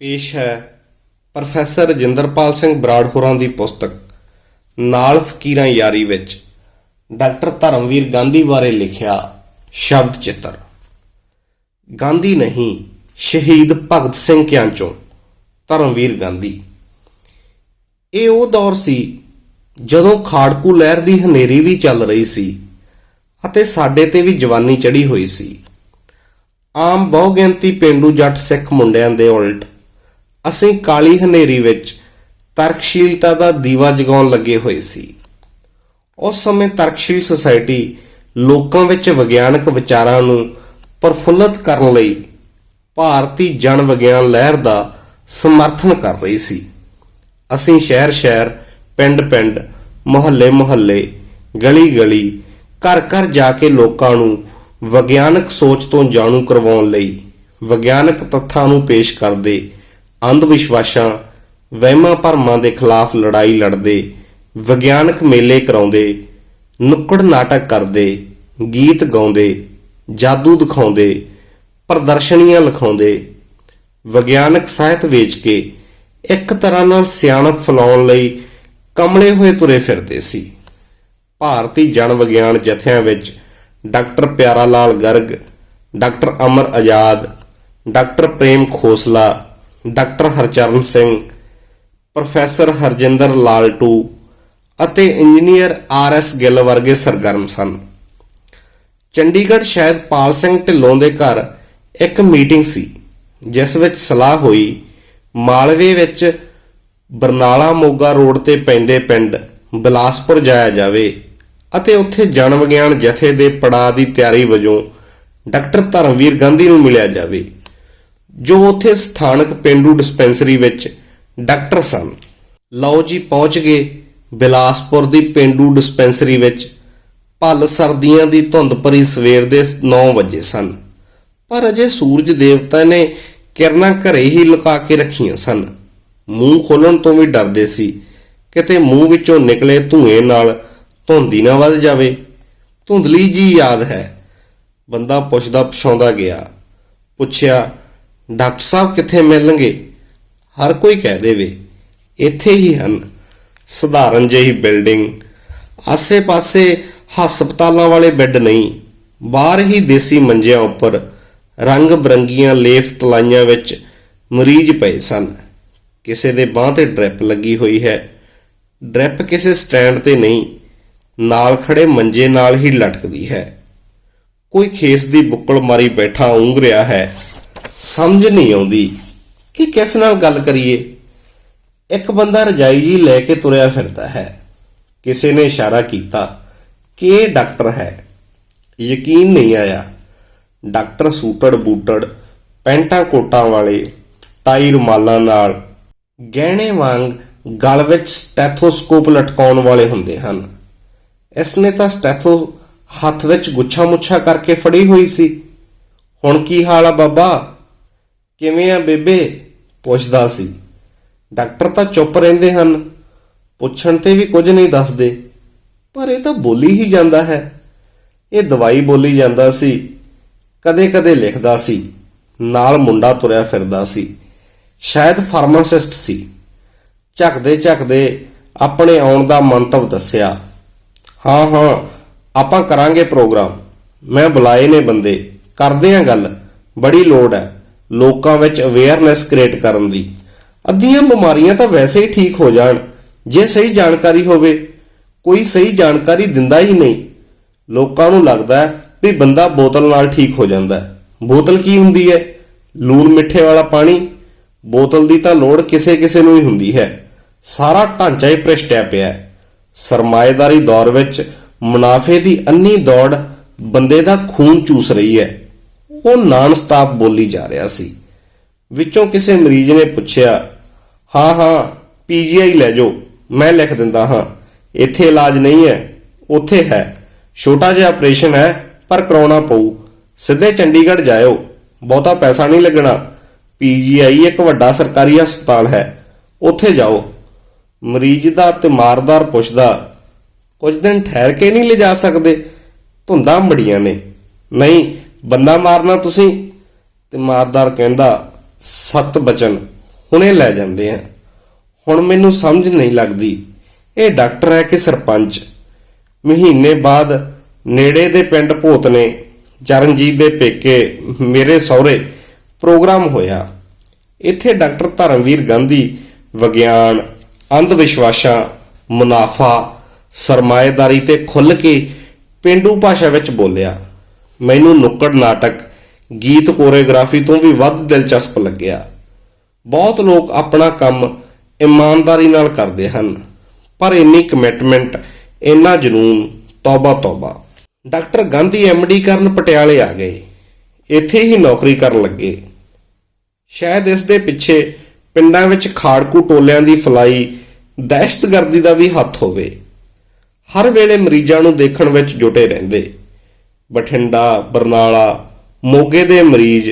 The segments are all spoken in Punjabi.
ਪੇਸ਼ ਹੈ ਪ੍ਰੋਫੈਸਰ ਰਜਿੰਦਰਪਾਲ ਸਿੰਘ ਬਰਾੜ ਹੋਰਾਂ ਦੀ ਪੁਸਤਕ, ਨਾਲ ਫਕੀਰਾਂ ਯਾਰੀ ਵਿੱਚ, ਡਾਕਟਰ ਧਰਮਵੀਰ ਗਾਂਧੀ ਬਾਰੇ ਲਿਖਿਆ ਸ਼ਬਦ ਚਿੱਤਰ। ਗਾਂਧੀ ਨਹੀਂ, ਸ਼ਹੀਦ ਭਗਤ ਸਿੰਘ ਕਿਆਂ ਚੋਂ? ਧਰਮਵੀਰ ਗਾਂਧੀ। ਇਹ ਉਹ ਦੌਰ ਸੀ ਜਦੋਂ ਖਾੜਕੂ ਲਹਿਰ ਦੀ ਹਨੇਰੀ ਵੀ ਚੱਲ ਰਹੀ ਸੀ ਅਤੇ ਸਾਡੇ ਤੇ ਵੀ ਜਵਾਨੀ ਚੜੀ ਹੋਈ ਸੀ। ਆਮ ਬਹੁਗਿਣਤੀ ਪਿੰਡੂ ਜੱਟ ਸਿੱਖ ਮੁੰਡਿਆਂ ਦੇ ਉਲਟ ਅਸੀਂ ਕਾਲੀ ਹਨੇਰੀ ਵਿੱਚ ਤਰਕਸ਼ੀਲਤਾ ਦਾ ਦੀਵਾ ਜਗਾਉਣ ਲੱਗੇ ਹੋਏ ਸੀ। ਉਸ ਸਮੇਂ ਤਰਕਸ਼ੀਲ ਸੁਸਾਇਟੀ ਲੋਕਾਂ ਵਿੱਚ ਵਿਗਿਆਨਕ ਵਿਚਾਰਾਂ ਨੂੰ ਪ੍ਰਫੁੱਲਤ ਕਰਨ ਲਈ ਭਾਰਤੀ ਜਨ ਵਿਗਿਆਨ ਲਹਿਰ ਦਾ ਸਮਰਥਨ ਕਰ ਰਹੀ ਸੀ। ਅਸੀਂ ਸ਼ਹਿਰ ਸ਼ਹਿਰ ਪਿੰਡ ਪਿੰਡ ਮੁਹੱਲੇ ਮੁਹੱਲੇ ਗਲੀ ਗਲੀ ਘਰ ਘਰ ਜਾ ਕੇ ਲੋਕਾਂ ਨੂੰ ਵਿਗਿਆਨਕ ਸੋਚ ਤੋਂ ਜਾਣੂ ਕਰਵਾਉਣ ਲਈ ਵਿਗਿਆਨਕ ਤੱਥਾਂ ਨੂੰ ਪੇਸ਼ ਕਰਦੇ ਅੰਧ ਵਿਸ਼ਵਾਸਾਂ, ਵਹਿਮਾਂ ਭਰਮਾਂ ਦੇ ਖਿਲਾਫ ਲੜਾਈ ਲੜਦੇ, ਵਿਗਿਆਨਕ ਮੇਲੇ ਕਰਾਉਂਦੇ, ਨੁੱਕੜ ਨਾਟਕ ਕਰਦੇ, ਗੀਤ ਗਾਉਂਦੇ, ਜਾਦੂ ਦਿਖਾਉਂਦੇ, ਪ੍ਰਦਰਸ਼ਨੀਆਂ ਲਿਖਾਉਂਦੇ, ਵਿਗਿਆਨਕ ਸਾਹਿਤ ਵੇਚ ਕੇ ਇੱਕ ਤਰ੍ਹਾਂ ਨਾਲ ਸਿਆਣਪ ਫਲਾਉਣ ਲਈ ਕਮਲੇ ਹੋਏ ਤੁਰੇ ਫਿਰਦੇ ਸੀ। ਭਾਰਤੀ ਜਨ ਵਿਗਿਆਨ ਜਥਿਆਂ ਵਿੱਚ doctor Piara Lal Garg, doctor Amar Azad, doctor Prem Khosla doctor Harcharan Singh, professor Harjinder Laltu ਅਤੇ ਇੰਜੀਨੀਅਰ ਆਰ ਐਸ ਗਿੱਲ ਵਰਗੇ ਸਰਗਰਮ ਸਨ। ਚੰਡੀਗੜ੍ਹ ਸ਼ਾਇਦ ਪਾਲ ਸਿੰਘ ਢਿੱਲੋਂ ਦੇ ਘਰ ਇੱਕ ਮੀਟਿੰਗ ਸੀ, ਜਿਸ ਵਿੱਚ ਸਲਾਹ ਹੋਈ, ਮਾਲਵੇ ਵਿੱਚ ਬਰਨਾਲਾ ਮੋਗਾ ਰੋਡ ਤੇ ਪੈਂਦੇ ਪਿੰਡ ਬਿਲਾਸਪੁਰ ਜਾਇਆ ਜਾਵੇ ਅਤੇ ਉੱਥੇ ਜਨ ਵਿਗਿਆਨ ਜਥੇ ਦੇ ਪੜਾਅ ਦੀ ਤਿਆਰੀ ਵਜੋਂ ਡਾਕਟਰ ਧਰਮਵੀਰ ਗਾਂਧੀ ਨੂੰ ਮਿਲਿਆ ਜਾਵੇ। ਜੋ ਉੱਥੇ ਸਥਾਨਕ ਪਿੰਡੂ ਡਿਸਪੈਂਸਰੀ ਵਿੱਚ ਡਾਕਟਰ ਸਨ। ਲਓ ਜੀ, ਪਹੁੰਚ ਗਏ ਬਿਲਾਸਪੁਰ ਦੀ ਪਿੰਡੂ ਡਿਸਪੈਂਸਰੀ ਵਿੱਚ। ਭੱਲ ਸਰਦੀਆਂ ਦੀ ਧੁੰਦ ਭਰੀ ਸਵੇਰ ਦੇ 9 ਵਜੇ ਸਨ। ਪਰ ਅਜੇ ਸੂਰਜ ਦੇਵਤਾ ਨੇ ਕਿਰਨਾਂ ਘਰੇ ਹੀ ਲੁਕਾ ਕੇ ਰੱਖੀਆਂ ਸਨ। ਮੂੰਹ ਖੋਲਣ ਤੋਂ ਵੀ ਡਰਦੇ ਸੀ, ਕਿਤੇ ਮੂੰਹ ਵਿੱਚੋਂ ਨਿਕਲੇ ਧੂਏ ਨਾਲ ਧੁੰਦੀ ਨਾ ਵੱਧ ਜਾਵੇ। ਧੁੰਦਲੀ ਜੀ ਯਾਦ ਹੈ। ਬੰਦਾ ਪੁੱਛਦਾ ਪਛਾਉਂਦਾ ਗਿਆ, ਪੁੱਛਿਆ ਡਾਕਟਰ ਸਾਹਿਬ ਕਿੱਥੇ ਮਿਲਣਗੇ? ਹਰ ਕੋਈ ਕਹਿ ਦੇਵੇ। ਇੱਥੇ ਹੀ ਹਨ। ਸਧਾਰਨ ਜਿਹੀ ਬਿਲਡਿੰਗ। ਆਸੇ-ਪਾਸੇ ਹਸਪਤਾਲਾਂ ਵਾਲੇ ਬੈੱਡ ਨਹੀਂ। ਬਾਹਰ ਹੀ ਦੇਸੀ ਮੰਜਿਆਂ ਉੱਪਰ ਰੰਗ ਬਰੰਗੀਆਂ ਲੇਫ ਤਲਾਈਆਂ ਵਿੱਚ ਮਰੀਜ਼ ਪਏ ਸਨ। ਕਿਸੇ ਦੇ ਬਾਹ ਤੇ ਡ੍ਰਿਪ ਲੱਗੀ ਹੋਈ ਹੈ। ਡ੍ਰਿਪ ਕਿਸੇ ਸਟੈਂਡ ਤੇ ਨਹੀਂ। ਨਾਲ ਖੜੇ ਮੰਜੇ ਨਾਲ ਹੀ ਲਟਕਦੀ ਹੈ। ਕੋਈ ਖੇਸ ਦੀ ਬੁੱਕਲ ਮਾਰੀ ਬੈਠਾ ਉਂਗ ਰਿਹਾ ਹੈ। ਸਮਝ ਨਹੀਂ ਆਉਂਦੀ ਕਿ ਕਿਸ ਨਾਲ ਗੱਲ ਕਰੀਏ। ਇੱਕ ਬੰਦਾ ਰਜਾਈ ਜੀ ਲੈ ਕੇ ਤੁਰਿਆ ਫਿਰਦਾ ਹੈ। ਕਿਸੇ ਨੇ ਇਸ਼ਾਰਾ ਕੀਤਾ ਕਿ ਇਹ ਡਾਕਟਰ ਹੈ। ਯਕੀਨ ਨਹੀਂ ਆਇਆ। ਡਾਕਟਰ ਸੂਟੜ ਬੂਟੜ, ਪੈਂਟਾਂ ਕੋਟਾਂ ਵਾਲੇ, ਟਾਈ ਰੁਮਾਲਾਂ ਨਾਲ ਗਹਿਣੇ ਵਾਂਗ ਗਲ ਵਿੱਚ ਸਟੈਥੋਸਕੋਪ ਲਟਕਾਉਣ ਵਾਲੇ ਹੁੰਦੇ ਹਨ। ਇਸ ਨੇ ਤਾਂ ਸਟੈਥੋ ਹੱਥ ਵਿੱਚ ਗੁੱਛਾ ਮੁੱਛਾ ਕਰਕੇ ਫੜੀ ਹੋਈ ਸੀ। ਹੁਣ ਕੀ ਹਾਲ ਆ ਬਾਬਾ? ਕਿਵੇਂ ਆ ਬੇਬੇ? ਪੁੱਛਦਾ ਸੀ। ਡਾਕਟਰ ਤਾਂ ਚੁੱਪ ਰਹਿੰਦੇ ਹਨ। ਪੁੱਛਣ ਤੇ ਵੀ ਕੁਝ ਨਹੀਂ ਦੱਸਦੇ। ਪਰ ਇਹ ਤਾਂ ਬੋਲੀ ਹੀ ਜਾਂਦਾ ਹੈ। ਇਹ ਦਵਾਈ ਬੋਲੀ ਜਾਂਦਾ ਸੀ। ਕਦੇ-ਕਦੇ ਲਿਖਦਾ ਸੀ। ਨਾਲ ਮੁੰਡਾ ਤੁਰਿਆ ਫਿਰਦਾ ਸੀ। ਸ਼ਾਇਦ ਫਾਰਮਾਸਿਸਟ ਸੀ। ਝਕਦੇ ਝਕਦੇ ਆਪਣੇ ਆਉਣ ਦਾ ਮੰਤਵ ਦੱਸਿਆ। ਹਾਂ ਹਾਂ, ਆਪਾਂ ਕਰਾਂਗੇ ਪ੍ਰੋਗਰਾਮ। ਮੈਂ ਬੁਲਾਏ ਨੇ ਬੰਦੇ। ਕਰਦੇ ਆਂ ਗੱਲ। ਬੜੀ ਲੋੜ ਹੈ। ਲੋਕਾਂ ਵਿੱਚ ਅਵੇਅਰਨੈਸ ਕ੍ਰੀਏਟ ਕਰਨ ਦੀ। ਅੱਧੀਆਂ ਬਿਮਾਰੀਆਂ ਤਾਂ ਵੈਸੇ ਹੀ ਠੀਕ ਹੋ ਜਾਣ, ਜੇ ਸਹੀ ਜਾਣਕਾਰੀ ਹੋਵੇ, ਕੋਈ ਸਹੀ ਜਾਣਕਾਰੀ ਦਿੰਦਾ ਹੀ ਨਹੀਂ। ਲੋਕਾਂ ਨੂੰ ਲੱਗਦਾ ਹੈ ਵੀ ਬੰਦਾ ਬੋਤਲ ਨਾਲ ਠੀਕ ਹੋ ਜਾਂਦਾ ਹੈ। ਬੋਤਲ ਕੀ ਹੁੰਦੀ ਹੈ? ਲੂਣ ਮਿੱਠੇ ਵਾਲਾ ਪਾਣੀ। ਬੋਤਲ ਦੀ ਤਾਂ ਲੋੜ ਕਿਸੇ ਕਿਸੇ ਨੂੰ ਹੀ ਹੁੰਦੀ ਹੈ। ਸਾਰਾ ਢਾਂਚਾ ਹੀ ਭ੍ਰਿਸ਼ਟਿਆ ਪਿਆ ਹੈ। ਸਰਮਾਏਦਾਰੀ ਦੌਰ ਵਿੱਚ ਮੁਨਾਫੇ ਦੀ ਅੰਨੀ ਦੌੜ ਬੰਦੇ ਦਾ ਖੂਨ ਚੂਸ ਰਹੀ ਹੈ। ਉਹ ਨਾਨ ਸਟਾਪ ਬੋਲੀ ਜਾ ਰਿਹਾ ਸੀ। ਵਿੱਚੋਂ ਕਿਸੇ ਮਰੀਜ਼ ਨੇ ਪੁੱਛਿਆ, ਹਾਂ ਹਾਂ ਪੀਜੀਆਈ ਲੈ ਜਾਓ, ਮੈਂ ਲਿਖ ਦਿੰਦਾ ਹਾਂ। ਇੱਥੇ ਇਲਾਜ ਨਹੀਂ ਹੈ, ਉੱਥੇ ਹੈ। ਛੋਟਾ ਜਿਹਾ ਆਪਰੇਸ਼ਨ ਹੈ, ਪਰ ਕਰਾਉਣਾ ਪਊ। ਸਿੱਧੇ ਚੰਡੀਗੜ੍ਹ ਜਾਇਓ, ਬਹੁਤਾ ਪੈਸਾ ਨਹੀਂ ਲੱਗਣਾ। ਪੀਜੀਆਈ ਇੱਕ ਵੱਡਾ ਸਰਕਾਰੀ ਹਸਪਤਾਲ ਹੈ, ਉੱਥੇ ਜਾਓ। ਮਰੀਜ਼ ਦਾ ਤਿਮਾਰਦਾਰ ਪੁੱਛਦਾ, ਕੁਝ ਦਿਨ ਠਹਿਰ ਕੇ ਨਹੀਂ ਲਿਜਾ ਸਕਦੇ? ਧੁੰਦਾਂ ਬੜੀਆਂ ਨੇ। ਨਹੀਂ ਬੰਦਾ ਮਾਰਨਾ ਤੁਸੀਂ ਤੇ ਮਾਰਦਾਰ ਕਹਿੰਦਾ, ਸਤ ਬਚਨ, ਹੁਣੇ ਲੈ ਜਾਂਦੇ ਆ। ਹੁਣ ਮੈਨੂੰ ਸਮਝ ਨਹੀਂ ਲੱਗਦੀ, ਇਹ ਡਾਕਟਰ ਹੈ ਕਿ ਸਰਪੰਚ? ਮਹੀਨੇ ਬਾਅਦ ਨੇੜੇ ਦੇ ਪਿੰਡ ਭੋਤ ਨੇ, ਚਰਨਜੀਤ ਦੇ ਪੇਕੇ ਮੇਰੇ ਸਹੁਰੇ ਪ੍ਰੋਗਰਾਮ ਹੋਇਆ। ਇੱਥੇ ਡਾਕਟਰ ਧਰਮਵੀਰ ਗਾਂਧੀ, ਵਿਗਿਆਨ, ਅੰਧ ਵਿਸ਼ਵਾਸਾਂ, ਮੁਨਾਫਾ, ਸਰਮਾਏਦਾਰੀ ਤੇ ਖੁੱਲ੍ਹ ਕੇ ਪਿੰਡੂ ਭਾਸ਼ਾ ਵਿੱਚ ਬੋਲਿਆ। ਮੈਨੂੰ ਨੁੱਕੜ ਨਾਟਕ, ਗੀਤ ਕੋਰੀਓਗ੍ਰਾਫੀ ਤੋਂ ਵੀ ਵੱਧ ਦਿਲਚਸਪ ਲੱਗਿਆ। ਬਹੁਤ ਲੋਕ ਆਪਣਾ ਕੰਮ ਇਮਾਨਦਾਰੀ ਨਾਲ ਕਰਦੇ ਹਨ, ਪਰ ਇੰਨੀ ਕਮਿਟਮੈਂਟ ਇੰਨਾ ਜਨੂਨ ਤੌਬਾ ਤੌਬਾ ਡਾਕਟਰ ਗਾਂਧੀ ਐਮਡੀ ਕਰਨ ਪਟਿਆਲੇ ਆ ਗਏ। ਇੱਥੇ ਹੀ ਨੌਕਰੀ ਕਰਨ ਲੱਗੇ। ਸ਼ਾਇਦ ਇਸ ਦੇ ਪਿੱਛੇ ਪਿੰਡਾਂ ਵਿੱਚ ਖਾੜਕੂ ਟੋਲਿਆਂ ਦੀ ਫਲਾਈ, ਦਹਿਸ਼ਤਗਰਦੀ ਦਾ ਵੀ ਹੱਥ ਹੋਵੇ। ਹਰ ਵੇਲੇ ਮਰੀਜ਼ਾਂ ਨੂੰ ਦੇਖਣ ਵਿੱਚ ਜੁਟੇ ਰਹਿੰਦੇ। ਬਠਿੰਡਾ, ਬਰਨਾਲਾ, ਮੋਗੇ ਦੇ ਮਰੀਜ਼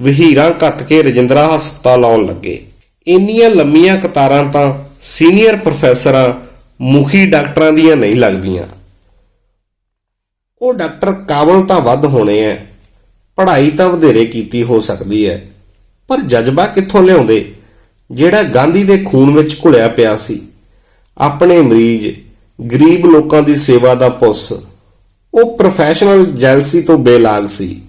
ਵਹੀਰਾਂ ਕੱਤ ਕੇ ਰਜਿੰਦਰਾ ਹਸਪਤਾਲ ਆਉਣ ਲੱਗੇ। ਇੰਨੀਆਂ ਲੰਮੀਆਂ ਕਤਾਰਾਂ ਤਾਂ ਸੀਨੀਅਰ ਪ੍ਰੋਫੈਸਰਾਂ, ਮੁਖੀ ਡਾਕਟਰਾਂ ਦੀਆਂ ਨਹੀਂ ਲੱਗਦੀਆਂ। ਉਹ ਡਾਕਟਰ ਕਾਬਲ ਤਾਂ ਵੱਧ ਹੋਣੇ ਐ। ਪੜ੍ਹਾਈ ਤਾਂ ਵਧੇਰੇ ਕੀਤੀ ਹੋ ਸਕਦੀ ਹੈ ਪਰ ਜਜ਼ਬਾ ਕਿੱਥੋਂ ਲਿਆਉਂਦੇ? ਜਿਹੜਾ ਗਾਂਧੀ ਦੇ ਖੂਨ ਵਿੱਚ ਘੁਲਿਆ ਪਿਆ ਸੀ। ਆਪਣੇ ਮਰੀਜ਼, ਗਰੀਬ ਲੋਕਾਂ ਦੀ ਸੇਵਾ ਦਾ ਪੁੱਸ। ਉਹ ਪ੍ਰੋਫੈਸ਼ਨਲ ਜੈਲਸੀ ਤੋਂ ਬੇਲਾਗ ਸੀ।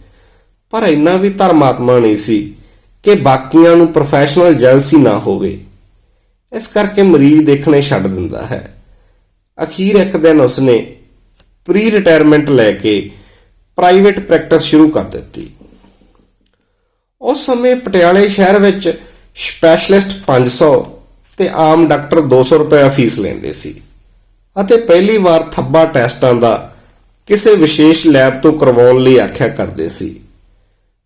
ਪਰ ਇੰਨਾ ਵੀ ਧਰਮਾਤਮਾ ਨਹੀਂ ਸੀ ਕਿ ਬਾਕੀਆਂ ਨੂੰ ਪ੍ਰੋਫੈਸ਼ਨਲ ਜੈਲਸੀ ਨਾ ਹੋਵੇ। ਇਸ ਕਰਕੇ ਮਰੀਜ਼ ਦੇਖਣੇ ਛੱਡ ਦਿੰਦਾ ਹੈ। ਅਖੀਰ ਇੱਕ ਦਿਨ ਉਸਨੇ ਪ੍ਰੀ ਰਿਟਾਇਰਮੈਂਟ ਲੈ ਕੇ ਪ੍ਰਾਈਵੇਟ ਪ੍ਰੈਕਟਿਸ ਸ਼ੁਰੂ ਕਰ ਦਿੱਤੀ। ਉਸ ਸਮੇਂ ਪਟਿਆਲੇ ਸ਼ਹਿਰ ਵਿੱਚ ਸਪੈਸ਼ਲਿਸਟ 500 ਤੇ ਆਮ ਡਾਕਟਰ 200 ਰੁਪਏ ਫੀਸ ਲੈਂਦੇ ਸੀ ਅਤੇ ਪਹਿਲੀ ਵਾਰ ਥੱਬਾ ਟੈਸਟਾਂ ਦਾ ਕਿਸੇ ਵਿਸ਼ੇਸ਼ ਲੈਬ ਤੋਂ ਕਰਵਾਉਣ ਲਈ ਆਖਿਆ ਕਰਦੇ ਸੀ।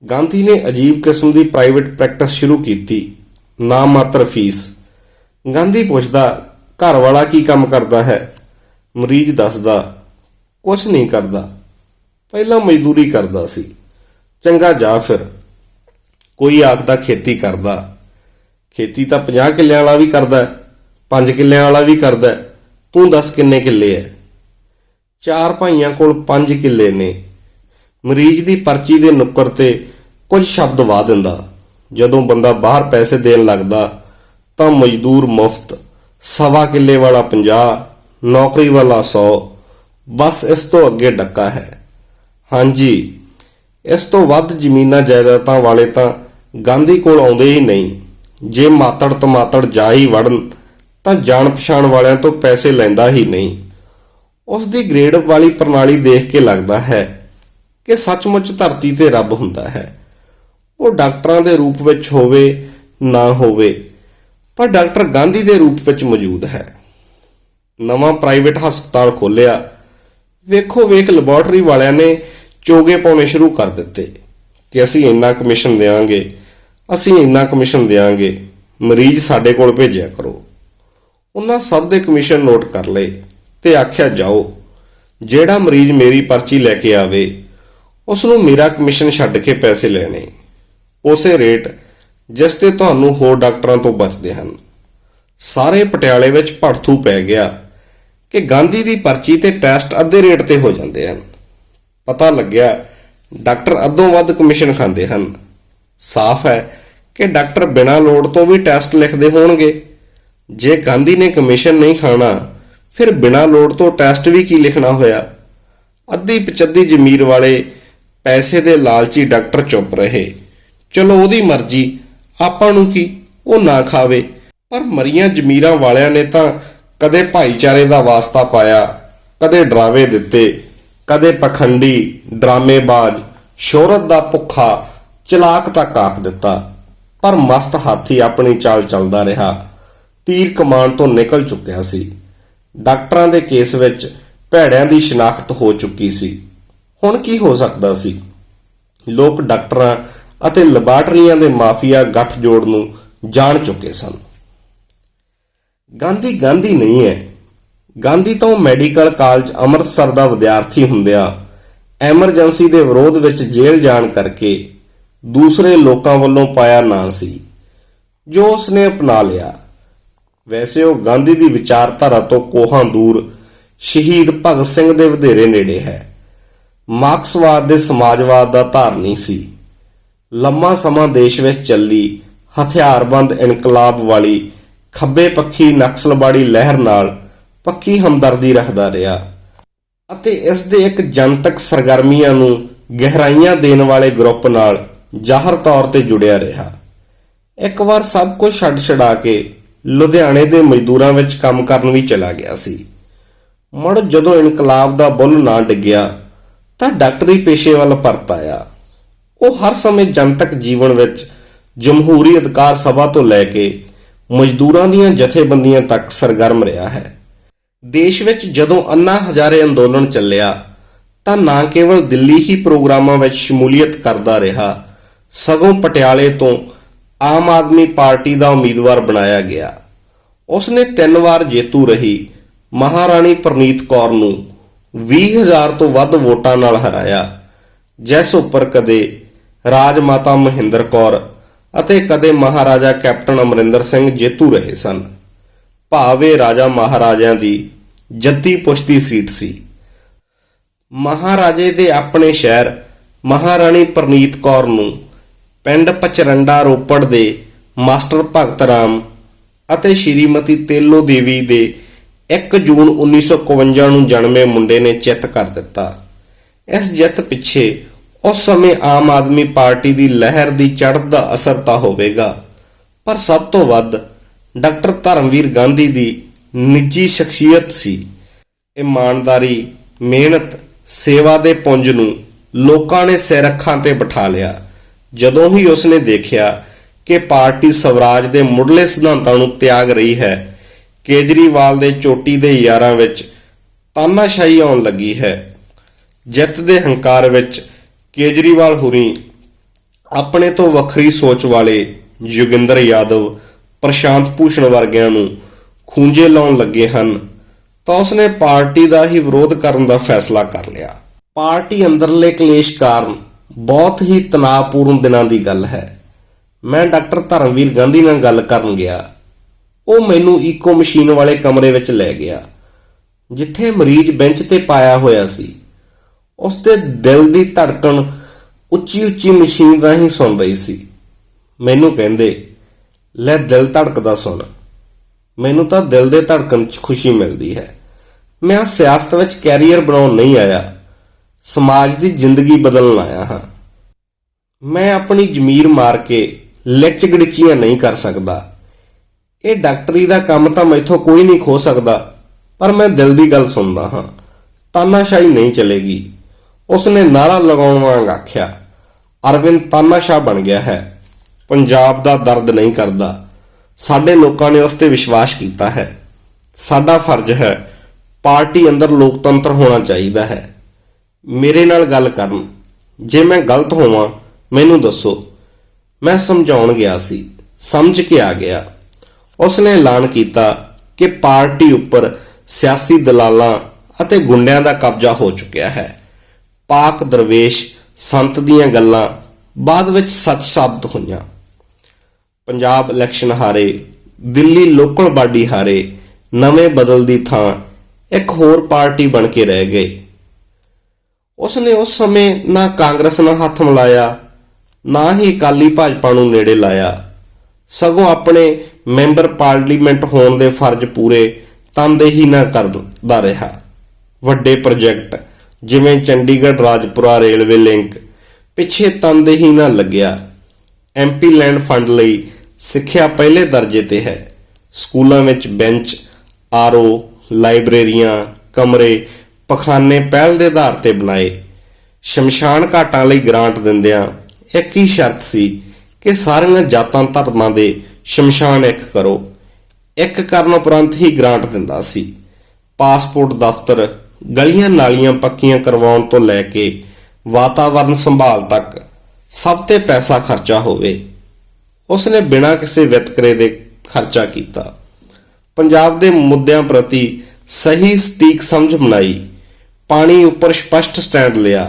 ਗਾਂਧੀ ਨੇ ਅਜੀਬ ਕਿਸਮ ਦੀ ਪ੍ਰਾਈਵੇਟ ਪ੍ਰੈਕਟਿਸ ਸ਼ੁਰੂ ਕੀਤੀ। ਨਾ ਮਾਤਰ ਫੀਸ। ਗਾਂਧੀ ਪੁੱਛਦਾ, ਘਰ ਵਾਲਾ ਕੀ ਕੰਮ ਕਰਦਾ ਹੈ? ਮਰੀਜ਼ ਦੱਸਦਾ ਕੁਝ ਨਹੀਂ ਕਰਦਾ। ਪਹਿਲਾਂ ਮਜ਼ਦੂਰੀ ਕਰਦਾ ਸੀ। ਚੰਗਾ ਜਾ ਫਿਰ। ਕੋਈ ਆਖਦਾ ਖੇਤੀ ਕਰਦਾ। ਖੇਤੀ ਤਾਂ 50 ਕਿੱਲਿਆਂ ਵਾਲਾ ਵੀ ਕਰਦਾ 5 ਕਿੱਲਿਆਂ ਵਾਲਾ ਵੀ ਕਰਦਾ। ਤੂੰ ਦੱਸ ਕਿੰਨੇ ਕਿੱਲੇ ਐ? ਚਾਰ ਭਾਈਆਂ ਕੋਲ 5 ਕਿੱਲੇ ਨੇ। ਮਰੀਜ਼ ਦੀ ਪਰਚੀ ਦੇ ਨੁੱਕਰ ਤੇ ਕੁਝ ਸ਼ਬਦ ਵਾ ਦਿੰਦਾ। ਜਦੋਂ ਬੰਦਾ ਬਾਹਰ ਪੈਸੇ ਦੇਣ ਲੱਗਦਾ, ਤਾਂ ਮਜ਼ਦੂਰ ਮੁਫਤ ਸਵਾ ਕਿੱਲੇ ਵਾਲਾ 50 ਨੌਕਰੀ ਵਾਲਾ 100 ਬਸ ਇਸ ਤੋਂ ਅੱਗੇ ਡੱਕਾ ਹੈ। ਹਾਂਜੀ, ਇਸ ਤੋਂ ਵੱਧ ਜ਼ਮੀਨਾਂ ਜਾਇਦਾਦਾਂ ਵਾਲੇ ਤਾਂ ਗਾਂਧੀ ਕੋਲ ਆਉਂਦੇ ਹੀ ਨਹੀਂ। ਜੇ ਮਾਤੜ ਤਮਾਤੜ ਜਾ ਹੀ ਵੜਨ, ਤਾਂ ਜਾਣ ਪਛਾਣ ਵਾਲਿਆਂ ਤੋਂ ਪੈਸੇ ਲੈਂਦਾ ਹੀ ਨਹੀਂ। ਉਸ ਦੀ ਗ੍ਰੇਡ ਵਾਲੀ ਪ੍ਰਣਾਲੀ ਦੇਖ ਕੇ ਲੱਗਦਾ ਹੈ ਕਿ ਸੱਚਮੁੱਚ ਧਰਤੀ ਤੇ ਰੱਬ ਹੁੰਦਾ ਹੈ। ਉਹ ਡਾਕਟਰਾਂ ਦੇ ਰੂਪ ਵਿੱਚ ਹੋਵੇ, ਨਾ ਹੋਵੇ, ਪਰ ਡਾਕਟਰ ਗਾਂਧੀ ਦੇ ਰੂਪ ਵਿੱਚ ਮੌਜੂਦ ਹੈ। ਨਵਾਂ ਪ੍ਰਾਈਵੇਟ ਹਸਪਤਾਲ ਖੋਲ੍ਹਿਆ। ਵੇਖੋ ਵੇਖ ਲੈਬੋਰਟਰੀ ਵਾਲਿਆਂ ਨੇ ਚੋਗੇ ਪਾਉਣੇ ਸ਼ੁਰੂ ਕਰ ਦਿੱਤੇ ਕਿ ਅਸੀਂ ਇੰਨਾ ਕਮਿਸ਼ਨ ਦੇਵਾਂਗੇ, ਅਸੀਂ ਇੰਨਾ ਕਮਿਸ਼ਨ ਦੇਵਾਂਗੇ, ਮਰੀਜ਼ ਸਾਡੇ ਕੋਲ ਭੇਜਿਆ ਕਰੋ। ਉਹਨਾਂ ਸਭ ਦੇ ਕਮਿਸ਼ਨ ਨੋਟ ਕਰ ਲਏ। ਤੇ ਆਖਿਆ, ਜਾਓ। ਜਿਹੜਾ ਮਰੀਜ਼ ਮੇਰੀ ਪਰਚੀ ਲੈ ਕੇ ਆਵੇ ਉਸ ਨੂੰ ਮੇਰਾ ਕਮਿਸ਼ਨ ਛੱਡ ਕੇ ਪੈਸੇ ਲੈਣੇ। ਉਸੇ ਰੇਟ ਜਿਸ ਤੇ ਤੁਹਾਨੂੰ ਹੋਰ ਡਾਕਟਰਾਂ ਤੋਂ ਬਚਦੇ ਹਨ। ਸਾਰੇ ਪਟਿਆਲੇ ਵਿੱਚ ਭੜਥੂ ਪੈ ਗਿਆ ਕਿ ਗਾਂਧੀ ਦੀ ਪਰਚੀ ਤੇ ਟੈਸਟ ਅੱਧੇ ਰੇਟ ਤੇ ਹੋ ਜਾਂਦੇ ਹਨ। ਪਤਾ ਲੱਗਿਆ, ਡਾਕਟਰ ਅੱਧੋਂ ਵੱਧ ਕਮਿਸ਼ਨ ਖਾਂਦੇ ਹਨ। ਸਾਫ਼ ਹੈ ਕਿ ਡਾਕਟਰ ਬਿਨਾਂ ਲੋੜ ਤੋਂ ਵੀ ਟੈਸਟ ਲਿਖਦੇ ਹੋਣਗੇ। ਜੇ ਗਾਂਧੀ ਨੇ ਕਮਿਸ਼ਨ ਨਹੀਂ ਖਾਣਾ ਫਿਰ ਬਿਨਾਂ ਲੋੜ ਤੋਂ ਟੈਸਟ ਵੀ ਕੀ ਲਿਖਣਾ ਹੋਇਆ? ਅੱਧੀ ਪਚੱਦੀ ਜ਼ਮੀਰ ਵਾਲੇ ਪੈਸੇ ਦੇ ਲਾਲਚੀ ਡਾਕਟਰ ਚੁੱਪ ਰਹੇ। ਚਲੋ ਉਹਦੀ ਮਰਜ਼ੀ, ਆਪਾਂ ਨੂੰ ਕੀ? ਉਹ ਨਾ ਖਾਵੇ। ਪਰ ਮਰੀਆਂ ਜ਼ਮੀਰਾਂ ਵਾਲਿਆਂ ਨੇ ਤਾਂ ਕਦੇ ਭਾਈਚਾਰੇ ਦਾ ਵਾਸਤਾ ਪਾਇਆ, ਕਦੇ ਡਰਾਵੇ ਦਿੱਤੇ, ਕਦੇ ਪਖੰਡੀ, ਡਰਾਮੇਬਾਜ਼, ਸ਼ੋਹਰਤ ਦਾ ਭੁੱਖਾ, ਚਲਾਕ ਤੱਕ ਆਖ ਦਿੱਤਾ। ਪਰ ਮਸਤ ਹਾਥੀ ਆਪਣੀ ਚਾਲ ਚੱਲਦਾ ਰਿਹਾ। ਤੀਰ ਕਮਾਨ ਤੋਂ ਨਿਕਲ ਚੁੱਕਿਆ ਸੀ। ਡਾਕਟਰਾਂ ਦੇ ਕੇਸ ਵਿੱਚ ਭੈੜਿਆਂ ਦੀ ਸ਼ਨਾਖਤ ਹੋ ਚੁੱਕੀ ਸੀ। ਹੁਣ ਕੀ ਹੋ ਸਕਦਾ ਸੀ? ਲੋਕ ਡਾਕਟਰਾਂ ਅਤੇ ਲੈਬਾਰਟਰੀਆਂ ਦੇ ਮਾਫੀਆ ਗੱਠਜੋੜ ਨੂੰ ਜਾਣ ਚੁੱਕੇ ਸਨ। ਗਾਂਧੀ ਗਾਂਧੀ ਨਹੀਂ ਹੈ ਗਾਂਧੀ ਤੋਂ ਮੈਡੀਕਲ ਕਾਲਜ ਅੰਮ੍ਰਿਤਸਰ ਦਾ ਵਿਦਿਆਰਥੀ ਹੁੰਦਿਆਂ ਐਮਰਜੈਂਸੀ ਦੇ ਵਿਰੋਧ ਵਿੱਚ ਜੇਲ੍ਹ ਜਾਣ ਕਰਕੇ ਦੂਸਰੇ ਲੋਕਾਂ ਵੱਲੋਂ ਪਾਇਆ ਨਾਂ ਸੀ, ਜੋ ਉਸਨੇ ਅਪਣਾ ਲਿਆ। ਵੈਸੇ ਉਹ ਗਾਂਧੀ ਦੀ ਵਿਚਾਰਧਾਰਾ ਤੋਂ ਕੋਹਾਂ ਦੂਰ ਸ਼ਹੀਦ ਭਗਤ ਸਿੰਘ ਦੇ ਵਧੇਰੇ ਨੇੜੇ ਹੈ। ਮਾਰਕਸਵਾਦ ਦੇ ਸਮਾਜਵਾਦ ਦਾ ਧਾਰਨੀ ਸੀ। ਲੰਮਾ ਸਮਾਂ ਦੇਸ਼ ਵਿੱਚ ਚੱਲੀ ਹਥਿਆਰਬੰਦ ਇਨਕਲਾਬ ਵਾਲੀ ਖੱਬੇ ਪੱਖੀ ਨਕਸਲਬਾੜੀ ਲਹਿਰ ਨਾਲ ਪੱਕੀ ਹਮਦਰਦੀ ਰੱਖਦਾ ਰਿਹਾ ਅਤੇ ਇਸ ਦੇ ਇੱਕ ਜਨਤਕ ਸਰਗਰਮੀਆਂ ਨੂੰ ਗਹਿਰਾਈਆਂ ਦੇਣ ਵਾਲੇ ਗਰੁੱਪ ਨਾਲ ਜ਼ਾਹਰ ਤੌਰ ਤੇ ਜੁੜਿਆ ਰਿਹਾ। ਇੱਕ ਵਾਰ ਸਭ ਕੁਝ ਛੱਡ ਛਡਾ ਕੇ ਲੁਧਿਆਣੇ ਦੇ ਮਜ਼ਦੂਰਾਂ ਵਿੱਚ ਕੰਮ ਕਰਨ ਵੀ ਚਲਾ ਗਿਆ ਸੀ। ਮੁੜ ਜਦੋਂ ਇਨਕਲਾਬ ਦਾ ਬੁੱਲ ਨਾ ਡਿੱਗਿਆ, ਤਾਂ ਡਾਕਟਰੀ ਪੇਸ਼ੇ ਵੱਲ ਪਰਤ ਆਇਆ। ਉਹ ਹਰ ਸਮੇਂ ਜਨਤਕ ਜੀਵਨ ਵਿੱਚ ਜਮਹੂਰੀ ਅਧਿਕਾਰ ਸਭਾ ਤੋਂ ਲੈ ਕੇ ਮਜ਼ਦੂਰਾਂ ਦੀਆਂ ਜਥੇਬੰਦੀਆਂ ਤੱਕ ਸਰਗਰਮ ਰਿਹਾ ਹੈ। ਦੇਸ਼ ਵਿੱਚ ਜਦੋਂ ਅੰਨਾ ਹਜ਼ਾਰੇ ਅੰਦੋਲਨ ਚੱਲਿਆ, ਤਾਂ ਨਾ ਕੇਵਲ ਦਿੱਲੀ ਹੀ ਪ੍ਰੋਗਰਾਮਾਂ ਵਿੱਚ ਸ਼ਮੂਲੀਅਤ ਕਰਦਾ ਰਿਹਾ, ਸਗੋਂ ਪਟਿਆਲੇ ਤੋਂ ਆਮ ਆਦਮੀ ਪਾਰਟੀ ਦਾ ਉਮੀਦਵਾਰ ਬਣਾਇਆ ਗਿਆ। ਉਸਨੇ ਤਿੰਨ ਵਾਰ ਜੇਤੂ ਰਹੀ। ਮਹਾਰਾਣੀ ਪ੍ਰਨੀਤ ਕੌਰ ਨੂੰ 20000 ਤੋਂ ਵੱਧ ਵੋਟਾਂ ਨਾਲ ਹਰਾਇਆ। ਜਿਸ ਉੱਪਰ ਕਦੇ ਰਾਜ ਮਾਤਾ ਮਹਿੰਦਰ ਕੌਰ ਅਤੇ ਕਦੇ ਮਹਾਰਾਜਾ ਕੈਪਟਨ ਅਮਰਿੰਦਰ ਸਿੰਘ ਜੇਤੂ ਰਹੇ ਸਨ। ਭਾਵੇਂ ਰਾਜਾ ਮਹਾਰਾਜਿਆਂ ਦੀ ਜੱਦੀ ਪੁਸ਼ਤੀ ਸੀਟ ਸੀ। ਮਹਾਰਾਜੇ ਦੇ ਆਪਣੇ ਸ਼ਹਿਰ ਮਹਾਰਾਣੀ ਪ੍ਰਨੀਤ ਕੌਰ ਨੂੰ ਪਿੰਡ ਪਚਰੰਡਾ ਰੋਪੜ ਦੇ ਮਾਸਟਰ ਭਗਤ ਰਾਮ ਅਤੇ ਸ਼੍ਰੀਮਤੀ ਤੇਲੋ ਦੇਵੀ ਦੇ 1 ਜੂਨ 1951 ਨੂੰ ਜਨਮੇ ਮੁੰਡੇ ਨੇ ਚਿੱਤ ਕਰ ਦਿੱਤਾ। ਇਸ ਜਿੱਤ ਪਿੱਛੇ ਉਸ ਸਮੇਂ ਆਮ ਆਦਮੀ ਪਾਰਟੀ ਦੀ ਲਹਿਰ ਦੀ ਚੜ੍ਹ ਦਾ ਅਸਰ ਤਾਂ ਹੋਵੇਗਾ, ਪਰ ਸਭ ਤੋਂ ਵੱਧ ਡਾਕਟਰ ਧਰਮਵੀਰ ਗਾਂਧੀ ਦੀ ਨਿੱਜੀ ਸ਼ਖਸੀਅਤ ਸੀ। ਇਮਾਨਦਾਰੀ, ਮਿਹਨਤ, ਸੇਵਾ ਦੇ ਪੁੰਜ ਨੂੰ ਲੋਕਾਂ ਨੇ ਸਿਰ ਅੱਖਾਂ ਤੇ ਬਿਠਾ ਲਿਆ। ਜਦੋਂ ਹੀ ਉਸਨੇ ਦੇਖਿਆ ਕਿ ਪਾਰਟੀ ਸਵਰਾਜ ਦੇ ਮੁੱਢਲੇ ਸਿਧਾਂਤਾਂ ਨੂੰ ਤਿਆਗ ਰਹੀ ਹੈ, ਕੇਜਰੀਵਾਲ ਦੇ ਚੋਟੀ ਦੇ ਯਾਰਾਂ ਵਿੱਚ ਤਾਨਾਸ਼ਾਹੀ ਆਉਣ ਲੱਗੀ ਹੈ। ਜਿੱਤ ਦੇ ਹੰਕਾਰ ਵਿੱਚ ਕੇਜਰੀਵਾਲ ਹੁਰੀ ਆਪਣੇ ਤੋਂ ਵੱਖਰੀ ਸੋਚ ਵਾਲੇ ਜੋਗਿੰਦਰ ਯਾਦਵ, ਪ੍ਰਸ਼ਾਂਤ ਭੂਸ਼ਣ ਵਰਗਿਆਂ ਨੂੰ ਖੂੰਜੇ ਲਾਉਣ ਲੱਗੇ ਹਨ ਤਾਂ ਉਸਨੇ ਪਾਰਟੀ ਦਾ ਹੀ ਵਿਰੋਧ ਕਰਨ ਦਾ ਫੈਸਲਾ ਕਰ ਲਿਆ। ਪਾਰਟੀ ਅੰਦਰਲੇ ਕਲੇਸ਼ ਕਾਰਨ ਬਹੁਤ ਹੀ ਤਣਾਅਪੂਰਨ ਦਿਨਾਂ ਦੀ ਗੱਲ ਹੈ। ਮੈਂ ਡਾਕਟਰ ਧਰਮਵੀਰ ਗਾਂਧੀ ਨਾਲ ਗੱਲ ਕਰਨ ਗਿਆ। ਉਹ ਮੈਨੂੰ ਈਕੋ ਮਸ਼ੀਨ ਵਾਲੇ ਕਮਰੇ ਵਿੱਚ ਲੈ ਗਿਆ, ਜਿੱਥੇ ਮਰੀਜ਼ ਬੈਂਚ ਤੇ ਪਾਇਆ ਹੋਇਆ ਸੀ। ਉਸ ਦੇ ਦਿਲ ਦੀ ਧੜਕਣ ਉੱਚੀ ਉੱਚੀ ਮਸ਼ੀਨ ਰਾਹੀਂ ਸੁਣ ਰਹੀ ਸੀ। ਮੈਨੂੰ ਕਹਿੰਦੇ, ਲੈ ਦਿਲ ਧੜਕਦਾ ਸੁਣ। ਮੈਨੂੰ ਤਾਂ ਦਿਲ ਦੇ ਧੜਕਣ 'ਚ ਖੁਸ਼ੀ ਮਿਲਦੀ ਹੈ। ਮੈਂ ਸਿਆਸਤ ਵਿੱਚ ਕੈਰੀਅਰ ਬਣਾਉਣ ਨਹੀਂ ਆਇਆ। ਸਮਾਜ ਦੀ ਜ਼ਿੰਦਗੀ ਬਦਲਣ ਆਇਆ ਹਾਂ। ਮੈਂ ਆਪਣੀ ਜ਼ਮੀਰ ਮਾਰ ਕੇ ਲਿਚ ਗੜਚੀਆਂ ਨਹੀਂ ਕਰ ਸਕਦਾ। ਇਹ ਡਾਕਟਰੀ ਦਾ ਕੰਮ ਤਾਂ ਮੈਥੋਂ ਕੋਈ ਨਹੀਂ ਖੋ ਸਕਦਾ, ਪਰ ਮੈਂ ਦਿਲ ਦੀ ਗੱਲ ਸੁਣਦਾ ਹਾਂ। ਤਾਨਾਸ਼ਾਹੀ ਨਹੀਂ ਚਲੇਗੀ। ਉਸਨੇ ਨਾਰਾ ਲਗਾਉਣ ਵਾਂਗ ਆਖਿਆ, ਅਰਵਿੰਦ ਤਾਨਾਸ਼ਾਹ ਬਣ ਗਿਆ ਹੈ। ਪੰਜਾਬ ਦਾ ਦਰਦ ਨਹੀਂ ਕਰਦਾ। ਸਾਡੇ ਲੋਕਾਂ ਨੇ ਉਸ ਤੇ ਵਿਸ਼ਵਾਸ ਕੀਤਾ ਹੈ। ਸਾਡਾ ਫਰਜ਼ ਹੈ ਪਾਰਟੀ ਅੰਦਰ ਲੋਕਤੰਤਰ ਹੋਣਾ ਚਾਹੀਦਾ ਹੈ। ਮੇਰੇ ਨਾਲ ਗੱਲ ਕਰਨ। ਜੇ ਮੈਂ ਗਲਤ ਹੋਵਾਂ, ਮੈਨੂੰ ਦੱਸੋ। ਮੈਂ ਸਮਝਾਉਣ ਗਿਆ ਸੀ। ਸਮਝ ਕੇ ਆ ਗਿਆ। ਉਸਨੇ ਐਲਾਨ ਕੀਤਾ ਕਿ ਪਾਰਟੀ ਉੱਪਰ ਸਿਆਸੀ ਦਲਾਲਾਂ ਅਤੇ ਗੁੰਡਿਆਂ ਦਾ ਕਬਜ਼ਾ ਹੋ ਚੁੱਕਿਆ ਹੈ। ਪਾਕ ਦਰਵੇਸ਼ ਸੰਤ ਦੀਆਂ ਗੱਲਾਂ ਬਾਅਦ ਵਿੱਚ ਸੱਚ ਸਾਬਤ ਹੋਈਆਂ। ਪੰਜਾਬ ਇਲੈਕਸ਼ਨ ਹਾਰੇ, ਦਿੱਲੀ ਲੋਕਲ ਬਾਡੀ ਹਾਰੇ, ਨਵੇਂ ਬਦਲ ਦੀ ਥਾਂ ਇੱਕ ਹੋਰ ਪਾਰਟੀ ਬਣ ਕੇ ਰਹਿ ਗਏ। ਉਸ ਨੇ ਉਸ ਸਮੇਂ ਨਾ ਕਾਂਗਰਸ ਨਾਲ ਹੱਥ ਮਿਲਾਇਆ, ਨਾ ਹੀ ਅਕਾਲੀ ਭਾਜਪਾ ਨੂੰ ਨੇੜੇ ਲਾਇਆ। ਸਗੋਂ ਆਪਣੇ ਮੈਂਬਰ ਪਾਰਲੀਮੈਂਟ ਹੋਣ ਦੇ ਫਰਜ਼ ਪੂਰੇ ਤਨਦੇਹੀ ਨਾ ਕਰਦਾ ਰਿਹਾ। ਵੱਡੇ ਪ੍ਰੋਜੈਕਟ, ਜਿਵੇਂ ਚੰਡੀਗੜ੍ਹ ਰਾਜਪੁਰਾ ਰੇਲਵੇ ਲਿੰਕ, ਪਿੱਛੇ ਤਨਦੇਹੀ ਨਾ ਲੱਗਿਆ। ਐਮਪੀ ਲੈਂਡ ਫੰਡ ਲਈ ਸਿੱਖਿਆ ਪਹਿਲੇ ਦਰਜੇ ਤੇ ਹੈ। ਸਕੂਲਾਂ ਵਿੱਚ ਬੈਂਚ, ਆਰਓ, ਲਾਇਬ੍ਰੇਰੀਆਂ, ਕਮਰੇ ਪਖਾਨੇ ਪਹਿਲ ਦੇ ਆਧਾਰ ਤੇ ਬਣਾਏ। ਸ਼ਮਸ਼ਾਨ ਘਾਟਾਂ ਲਈ ਗ੍ਰਾਂਟ ਦਿੰਦਿਆਂ ਇੱਕ ਹੀ ਸ਼ਰਤ ਸੀ ਕਿ ਸਾਰੀਆਂ ਜਾਤਾਂ ਧਰਮਾਂ ਦੇ ਸ਼ਮਸ਼ਾਨ ਇੱਕ ਕਰੋ। ਇੱਕ ਕਰਨ ਉਪਰੰਤ ਹੀ ਗ੍ਰਾਂਟ ਦਿੰਦਾ ਸੀ। ਪਾਸਪੋਰਟ ਦਫ਼ਤਰ ਗਲੀਆਂ ਨਾਲੀਆਂ ਪੱਕੀਆਂ ਕਰਵਾਉਣ ਤੋਂ ਲੈ ਕੇ ਵਾਤਾਵਰਣ ਸੰਭਾਲ ਤੱਕ ਸਭ ਤੇ ਪੈਸਾ ਖਰਚਾ ਹੋਵੇ। ਉਸਨੇ ਬਿਨਾਂ ਕਿਸੇ ਵਿਤਕਰੇ ਦੇ ਖਰਚਾ ਕੀਤਾ। ਪੰਜਾਬ ਦੇ ਮੁੱਦਿਆਂ ਪ੍ਰਤੀ ਸਹੀ ਸਟੀਕ ਸਮਝ ਬਣਾਈ। ਪਾਣੀ ਉੱਪਰ ਸਪਸ਼ਟ ਸਟੈਂਡ ਲਿਆ।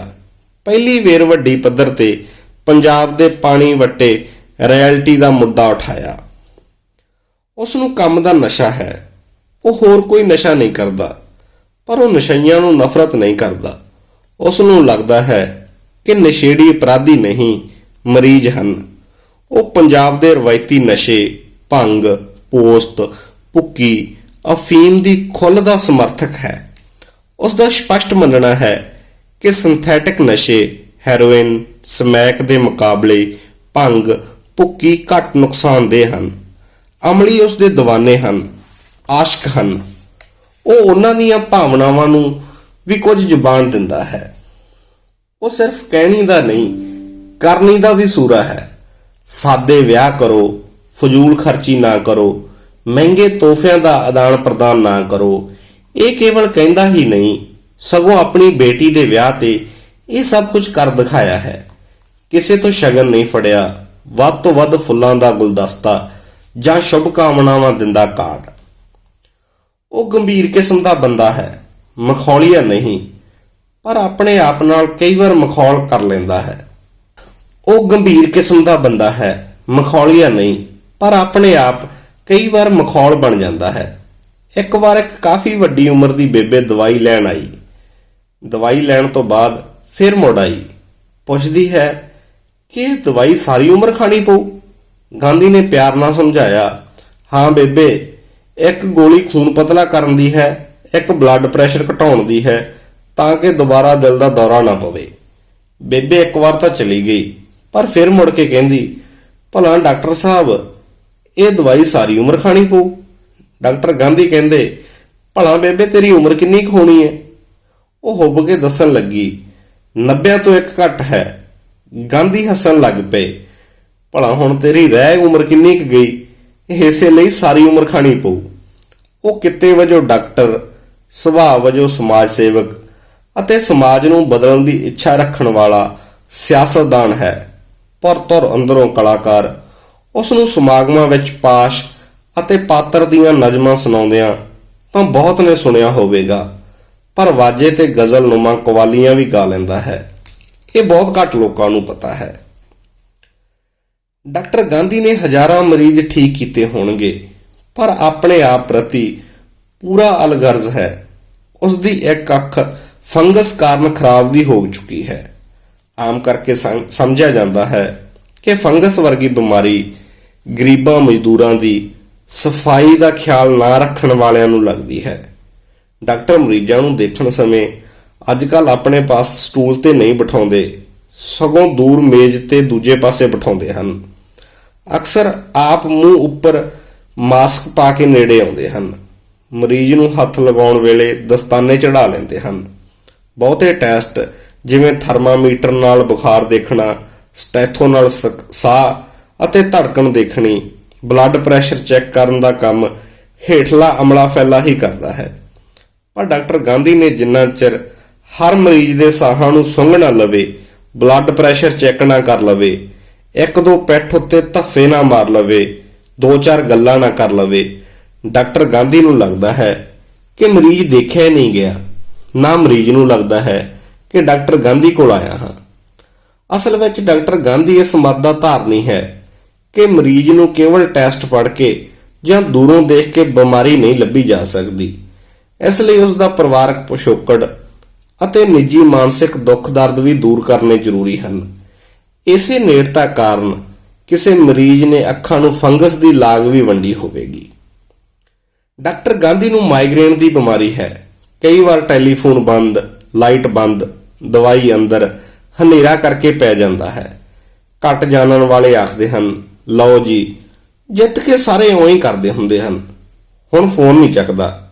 ਪਹਿਲੀ ਵੇਰ ਵੱਡੀ ਪੱਧਰ ਤੇ ਪੰਜਾਬ ਦੇ ਪਾਣੀ ਵੱਟੇ ਰਾਇਲਟੀ ਦਾ ਮੁੱਦਾ ਉਠਾਇਆ। ਉਸ ਨੂੰ ਕੰਮ ਦਾ ਨਸ਼ਾ ਹੈ। ਉਹ ਹੋਰ ਕੋਈ ਨਸ਼ਾ ਨਹੀਂ ਕਰਦਾ, ਪਰ ਉਹ ਨਸ਼ਈਆਂ ਨੂੰ ਨਫ਼ਰਤ ਨਹੀਂ ਕਰਦਾ। ਉਸ ਨੂੰ ਲੱਗਦਾ ਹੈ ਕਿ ਨਸ਼ੇੜੀ ਅਪਰਾਧੀ ਨਹੀਂ, ਮਰੀਜ਼ ਹਨ। ਉਹ ਪੰਜਾਬ ਦੇ ਰਵਾਇਤੀ ਨਸ਼ੇ, ਭੰਗ, ਪੋਸਤ, ਭੁੱਕੀ, ਅਫੀਮ ਦੀ ਖੁੱਲ੍ਹ ਦਾ ਸਮਰਥਕ ਹੈ। ਉਸ ਦਾ ਸਪਸ਼ਟ ਮੰਨਣਾ ਹੈ ਕਿ ਸਿੰਥੈਟਿਕ ਨਸ਼ੇ ਹੈਰੋਇਨ ਸਮੈਕ ਦੇ ਮੁਕਾਬਲੇ ਭੰਗ, ਭੁੱਕੀ ਘੱਟ ਨੁਕਸਾਨਦੇਹ ਹਨ। ਅਮਲੀ ਉਸ ਦੇ دیਵਾਨੇ ਹਨ, ਆਸ਼ਕ ਹਨ। ਉਹ ਉਹਨਾਂ ਦੀਆਂ ਭਾਵਨਾਵਾਂ ਨੂੰ ਵੀ ਕੁਝ ਜ਼ੁਬਾਨ ਦਿੰਦਾ ਹੈ। ਉਹ ਸਿਰਫ ਕਹਿਣੀ ਦਾ ਨਹੀਂ, ਕਰਨੀ ਦਾ ਵੀ ਸੂਰਾ ਹੈ। ਸਾਦੇ ਵਿਆਹ ਕਰੋ, ਫਜ਼ੂਲ ਖਰਚੀ ਨਾ ਕਰੋ, ਮਹਿੰਗੇ ਤੋਹਫਿਆਂ ਦਾ ਆਦਾਨ ਪ੍ਰਦਾਨ ਨਾ ਕਰੋ ਇਹ ਕੇਵਲ ਕਹਿੰਦਾ ਹੀ ਨਹੀਂ, ਸਗੋਂ ਆਪਣੀ ਬੇਟੀ ਦੇ ਵਿਆਹ ਤੇ ਇਹ ਸਭ ਕੁਝ ਕਰ ਦਿਖਾਇਆ ਹੈ। ਕਿਸੇ ਤੋਂ ਸ਼ਗਨ ਨਹੀਂ ਫੜਿਆ, ਵੱਧ ਤੋਂ ਵੱਧ ਫੁੱਲਾਂ ਦਾ ਗੁਲਦਸਤਾ ਜਾਂ ਸ਼ੁਭ ਕਾਮਨਾਵਾਂ ਦਿੰਦਾ ਕਾਰਡ। ਉਹ ਗੰਭੀਰ ਕਿਸਮ ਦਾ ਬੰਦਾ ਹੈ, ਮਖੌਲੀਆ ਨਹੀਂ, ਪਰ ਆਪਣੇ ਆਪ ਨਾਲ ਕਈ ਵਾਰ ਮਖੌਲ ਕਰ ਲੈਂਦਾ ਹੈ। ਉਹ ਗੰਭੀਰ ਕਿਸਮ ਦਾ ਬੰਦਾ ਹੈ, ਮਖੌਲੀਆ ਨਹੀਂ, ਪਰ ਆਪਣੇ ਆਪ ਕਈ ਵਾਰ ਮਖੌਲ ਬਣ ਜਾਂਦਾ ਹੈ। ਇੱਕ ਵਾਰ ਇੱਕ ਕਾਫੀ ਵੱਡੀ ਉਮਰ ਦੀ ਬੇਬੇ ਦਵਾਈ ਲੈਣ ਆਈ। ਦਵਾਈ ਲੈਣ ਤੋਂ ਬਾਅਦ ਫਿਰ ਮੁੜ ਆਈ। ਪੁੱਛਦੀ ਹੈ ਕਿ ਦਵਾਈ ਸਾਰੀ ਉਮਰ ਖਾਣੀ ਪਊ? ਗਾਂਧੀ ਨੇ ਪਿਆਰ ਨਾਲ ਸਮਝਾਇਆ, ਹਾਂ ਬੇਬੇ, ਇੱਕ ਗੋਲੀ ਖੂਨ ਪਤਲਾ ਕਰਨ ਦੀ ਹੈ, ਇੱਕ ਬਲੱਡ ਪ੍ਰੈਸ਼ਰ ਘਟਾਉਣ ਦੀ ਹੈ, ਤਾਂ ਕਿ ਦੁਬਾਰਾ ਦਿਲ ਦਾ ਦੌਰਾ ਨਾ ਪਵੇ। ਬੇਬੇ ਇੱਕ ਵਾਰ ਤਾਂ ਚਲੀ ਗਈ, ਪਰ ਫਿਰ ਮੁੜ ਕੇ ਕਹਿੰਦੀ, ਭਲਾ ਡਾਕਟਰ ਸਾਹਿਬ, ਇਹ ਦਵਾਈ ਸਾਰੀ ਉਮਰ ਖਾਣੀ ਪਊ? ਡਾਕਟਰ ਗਾਂਧੀ ਕਹਿੰਦੇ, ਭਲਾ ਬੇਬੇ, ਤੇਰੀ ਉਮਰ ਕਿੰਨੀ ਕੁ ਹੋਣੀ ਹੈ ਉਹ ਹੁੱਬ ਕੇ ਦੱਸਣ ਲੱਗੀ 90 ਤੋਂ ਇੱਕ ਘੱਟ ਹੈ। ਗਾਂਧੀ ਹੱਸਣ ਲੱਗ ਪਏ, ਭਲਾ ਹੁਣ ਤੇਰੀ ਰਹਿ ਉਮਰ ਕਿੰਨੀ ਕੁ ਗਈ, ਇਹ ਇਸੇ ਲਈ ਸਾਰੀ ਉਮਰ ਖਾਣੀ ਪਊ। ਉਹ ਕਿੱਤੇ ਵਜੋਂ ਡਾਕਟਰ, ਸੁਭਾਅ ਵਜੋਂ ਸਮਾਜ ਸੇਵਕ ਅਤੇ ਸਮਾਜ ਨੂੰ ਬਦਲਣ ਦੀ ਇੱਛਾ ਰੱਖਣ ਵਾਲਾ ਸਿਆਸਤਦਾਨ ਹੈ। ਪਰ ਤੁਰ ਅੰਦਰੋਂ ਕਲਾਕਾਰ ਉਸ ਨੂੰ ਸਮਾਗਮਾਂ ਵਿੱਚ ਪਾਸ਼ ਅਤੇ ਪਾਤਰ ਦੀਆਂ ਨਜ਼ਮਾਂ ਸੁਣਾਉਂਦਿਆਂ ਤਾਂ ਬਹੁਤ ਨੇ ਸੁਣਿਆ ਹੋਵੇਗਾ। ਪਰ ਵਾਜੇ ਤੇ ਗਜ਼ਲ ਨੁਮਾ ਕਵਾਲੀਆਂ ਵੀ ਗਾ ਲੈਂਦਾ ਹੈ। ਇਹ ਬਹੁਤ ਘੱਟ ਲੋਕਾਂ ਨੂੰ ਪਤਾ ਹੈ। ਡਾਕਟਰ ਗਾਂਧੀ ਨੇ ਹਜ਼ਾਰਾਂ ਮਰੀਜ਼ ਠੀਕ ਕੀਤੇ ਹੋਣਗੇ, ਪਰ ਆਪਣੇ ਆਪ ਪ੍ਰਤੀ ਪੂਰਾ ਅਲਗਰਜ਼ ਹੈ। ਉਸ ਦੀ ਇੱਕ ਅੱਖ ਫੰਗਸ ਕਾਰਨ ਖਰਾਬ ਵੀ ਹੋ ਚੁੱਕੀ ਹੈ। ਆਮ ਕਰਕੇ ਸਮਝਿਆ ਜਾਂਦਾ ਹੈ ਕਿ ਫੰਗਸ ਵਰਗੀ ਬਿਮਾਰੀ ਗਰੀਬਾਂ ਮਜ਼ਦੂਰਾਂ ਦੀ ਸਫ਼ਾਈ ਦਾ ਖਿਆਲ ਨਾ ਰੱਖਣ ਵਾਲਿਆਂ ਨੂੰ ਲੱਗਦੀ ਹੈ। ਡਾਕਟਰ ਮਰੀਜ਼ਾਂ ਨੂੰ ਦੇਖਣ ਸਮੇਂ ਅੱਜਕੱਲ ਆਪਣੇ ਪਾਸ ਸਟੂਲ ਤੇ ਨਹੀਂ ਬਿਠਾਉਂਦੇ, ਸਗੋਂ ਦੂਰ ਮੇਜ਼ ਤੇ ਦੂਜੇ ਪਾਸੇ ਬਿਠਾਉਂਦੇ ਹਨ। ਅਕਸਰ ਆਪ ਮੂੰਹ ਉੱਪਰ ਮਾਸਕ ਪਾ ਕੇ ਨੇੜੇ ਆਉਂਦੇ ਹਨ। ਮਰੀਜ਼ ਨੂੰ ਹੱਥ ਲਗਾਉਣ ਵੇਲੇ ਦਸਤਾਨੇ ਚੜਾ ਲੈਂਦੇ ਹਨ। ਬਹੁਤੇ ਟੈਸਟ, ਜਿਵੇਂ ਥਰਮਾਮੀਟਰ ਨਾਲ ਬੁਖਾਰ ਦੇਖਣਾ ਸਟੈਥੋ ਨਾਲ ਸਾਹ ਅਤੇ ਧੜਕਣ ਦੇਖਣੀ ਬਲੱਡ ਪ੍ਰੈਸ਼ਰ ਚੈੱਕ ਕਰਨ ਦਾ ਕੰਮ ਹੇਠਲਾ ਅਮਲਾ ਫੈਲਾ ਹੀ ਕਰਦਾ ਹੈ। ਪਰ ਡਾਕਟਰ ਗਾਂਧੀ ਨੇ ਜਿੰਨਾ ਚਿਰ ਹਰ ਮਰੀਜ਼ ਦੇ ਸਾਹਾਂ ਨੂੰ ਸੁੰਘ ਨਾ ਲਵੇ ਬਲੱਡ ਪ੍ਰੈਸ਼ਰ ਚੈੱਕ ਨਾ ਕਰ ਲਵੇ, ਇੱਕ ਦੋ ਪੈਠ ਉੱਤੇ ਧੱਫੇ ਨਾ ਮਾਰ ਲਵੇ, ਦੋ ਚਾਰ ਗੱਲਾਂ ਨਾ ਕਰ ਲਵੇ, ਡਾਕਟਰ ਗਾਂਧੀ ਨੂੰ ਲੱਗਦਾ ਹੈ ਕਿ ਮਰੀਜ਼ ਦੇਖਿਆ ਨਹੀਂ ਗਿਆ। ਨਾ ਮਰੀਜ਼ ਨੂੰ ਲੱਗਦਾ ਹੈ ਕਿ ਡਾਕਟਰ ਗਾਂਧੀ ਕੋਲ ਆਇਆ ਹਾਂ। ਅਸਲ ਵਿੱਚ ਡਾਕਟਰ ਗਾਂਧੀ ਇਸ ਮਤ ਦਾ ਧਾਰਨੀ ਹੈ ਕਿ ਮਰੀਜ਼ ਨੂੰ ਕੇਵਲ ਟੈਸਟ ਪੜ੍ਹ ਕੇ ਜਾਂ ਦੂਰੋਂ ਦੇਖ ਕੇ ਬਿਮਾਰੀ ਨਹੀਂ ਲੱਭੀ ਜਾ ਸਕਦੀ। ਇਸ ਲਈ ਉਸ ਦਾ ਪਰਿਵਾਰਕ ਪਿਛੋਕੜ ਅਤੇ ਨਿੱਜੀ ਮਾਨਸਿਕ ਦੁੱਖ ਦਰਦ ਵੀ ਦੂਰ ਕਰਨੇ ਜ਼ਰੂਰੀ ਹਨ। ਇਸੇ ਨੇੜਤਾ ਕਾਰਨ ਕਿਸੇ ਮਰੀਜ਼ ਨੇ ਅੱਖਾਂ ਨੂੰ ਫੰਗਸ ਦੀ ਲਾਗ ਵੀ ਵੰਡੀ ਹੋਵੇਗੀ। ਡਾਕਟਰ ਗਾਂਧੀ ਨੂੰ ਮਾਈਗ੍ਰੇਨ ਦੀ ਬਿਮਾਰੀ ਹੈ। ਕਈ ਵਾਰ ਟੈਲੀਫੋਨ ਬੰਦ, ਲਾਈਟ ਬੰਦ, ਦਵਾਈ ਅੰਦਰ ਹਨੇਰਾ ਕਰਕੇ ਪੈ ਜਾਂਦਾ ਹੈ। ਘੱਟ ਜਾਣਨ ਵਾਲੇ ਆਖਦੇ ਹਨ ਲਓ ਜੀ, ਜਿੱਤ ਕੇ ਸਾਰੇ ਉਵੇਂ ਹੀ ਕਰਦੇ ਹੁੰਦੇ ਹਨ। ਹੁਣ ਫੋਨ ਨਹੀਂ ਚੱਕਦਾ।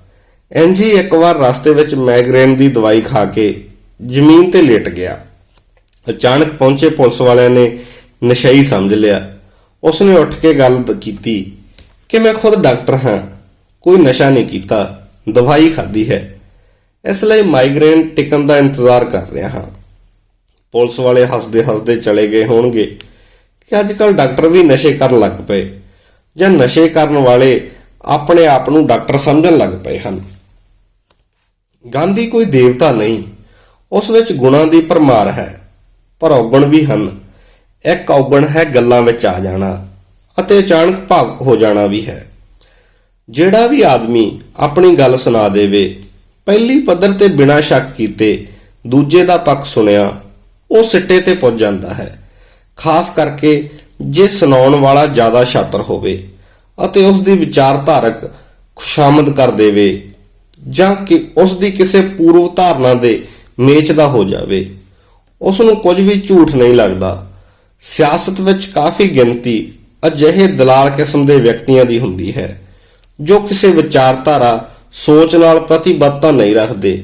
ਐਨਜੀ ਇੱਕ ਵਾਰ ਰਸਤੇ ਵਿੱਚ ਮਾਈਗ੍ਰੇਨ ਦੀ ਦਵਾਈ ਖਾ ਕੇ ਜ਼ਮੀਨ ਤੇ ਲੇਟ ਗਿਆ। ਅਚਾਨਕ ਪਹੁੰਚੇ ਪੁਲਿਸ ਵਾਲਿਆਂ ਨੇ ਨਸ਼ਈ ਸਮਝ ਲਿਆ। ਉਸਨੇ ਉੱਠ ਕੇ ਗੱਲ ਕੀਤੀ ਕਿ ਮੈਂ ਖੁਦ ਡਾਕਟਰ ਹਾਂ, ਕੋਈ ਨਸ਼ਾ ਨਹੀਂ ਕੀਤਾ, ਦਵਾਈ ਖਾਧੀ ਹੈ। ਇਸ ਲਈ ਮਾਈਗ੍ਰੇਨ ਟਿਕਣ ਦਾ ਇੰਤਜ਼ਾਰ ਕਰ ਰਿਹਾ ਹਾਂ। ਪੁਲਿਸ ਵਾਲੇ ਹੱਸਦੇ ਹੱਸਦੇ ਚਲੇ ਗਏ ਹੋਣਗੇ। ਕਿ ਅੱਜ ਕੱਲ ਡਾਕਟਰ ਵੀ ਨਸ਼ੇ ਕਰਨ ਲੱਗ ਪਏ ਜਾਂ ਨਸ਼ੇ ਕਰਨ ਵਾਲੇ ਆਪਣੇ ਆਪ ਨੂੰ ਡਾਕਟਰ ਸਮਝਣ ਲੱਗ ਪਏ ਹਨ। ਗਾਂਧੀ ਕੋਈ ਦੇਵਤਾ ਨਹੀਂ, ਉਸ ਵਿੱਚ ਗੁਣਾਂ ਦੀ ਭਰਮਾਰ ਹੈ, ਪਰ ਔਗਣ ਵੀ ਹਨ। ਇੱਕ ਔਗਣ ਹੈ ਗੱਲਾਂ ਵਿੱਚ ਆ ਜਾਣਾ ਅਤੇ ਅਚਾਨਕ ਭਾਵੁਕ ਹੋ ਜਾਣਾ ਵੀ ਹੈ। ਜਿਹੜਾ ਵੀ ਆਦਮੀ ਆਪਣੀ ਗੱਲ ਸੁਣਾ ਦੇਵੇ, ਪਹਿਲੀ ਪੱਧਰ ਤੇ ਬਿਨਾਂ ਸ਼ੱਕ ਕੀਤੇ ਦੂਜੇ ਦਾ ਪੱਖ ਸੁਣਿਆ, ਉਹ ਸਿੱਟੇ ਤੇ ਪੁੱਜ ਜਾਂਦਾ ਹੈ। ਖਾਸ ਕਰਕੇ ਜੇ ਸੁਣਾਉਣ ਵਾਲਾ ਜ਼ਿਆਦਾ ਛਾਤਰ ਹੋਵੇ ਅਤੇ ਉਸ ਦੀ ਵਿਚਾਰਧਾਰਕ ਖੁਸ਼ਾਮਦ ਕਰ ਦੇਵੇ ਜਾਂ ਕਿ ਉਸ ਦੀ ਕਿਸੇ ਪੂਰਵ ਧਾਰਨਾ ਦੇ ਮੇਚ ਦਾ ਹੋ ਜਾਵੇ, ਉਸ ਨੂੰ ਕੁਝ ਵੀ ਝੂਠ ਨਹੀਂ ਲੱਗਦਾ। ਸਿਆਸਤ ਵਿੱਚ ਕਾਫੀ ਗਿਣਤੀ ਅਜਿਹੇ ਦਲਾਲ ਕਿਸਮ ਦੇ ਵਿਅਕਤੀਆਂ ਦੀ ਹੁੰਦੀ ਹੈ, ਜੋ ਕਿਸੇ ਵਿਚਾਰਧਾਰਾ ਸੋਚ ਨਾਲ ਪ੍ਰਤੀਬੱਧਤਾ ਨਹੀਂ ਰੱਖਦੇ।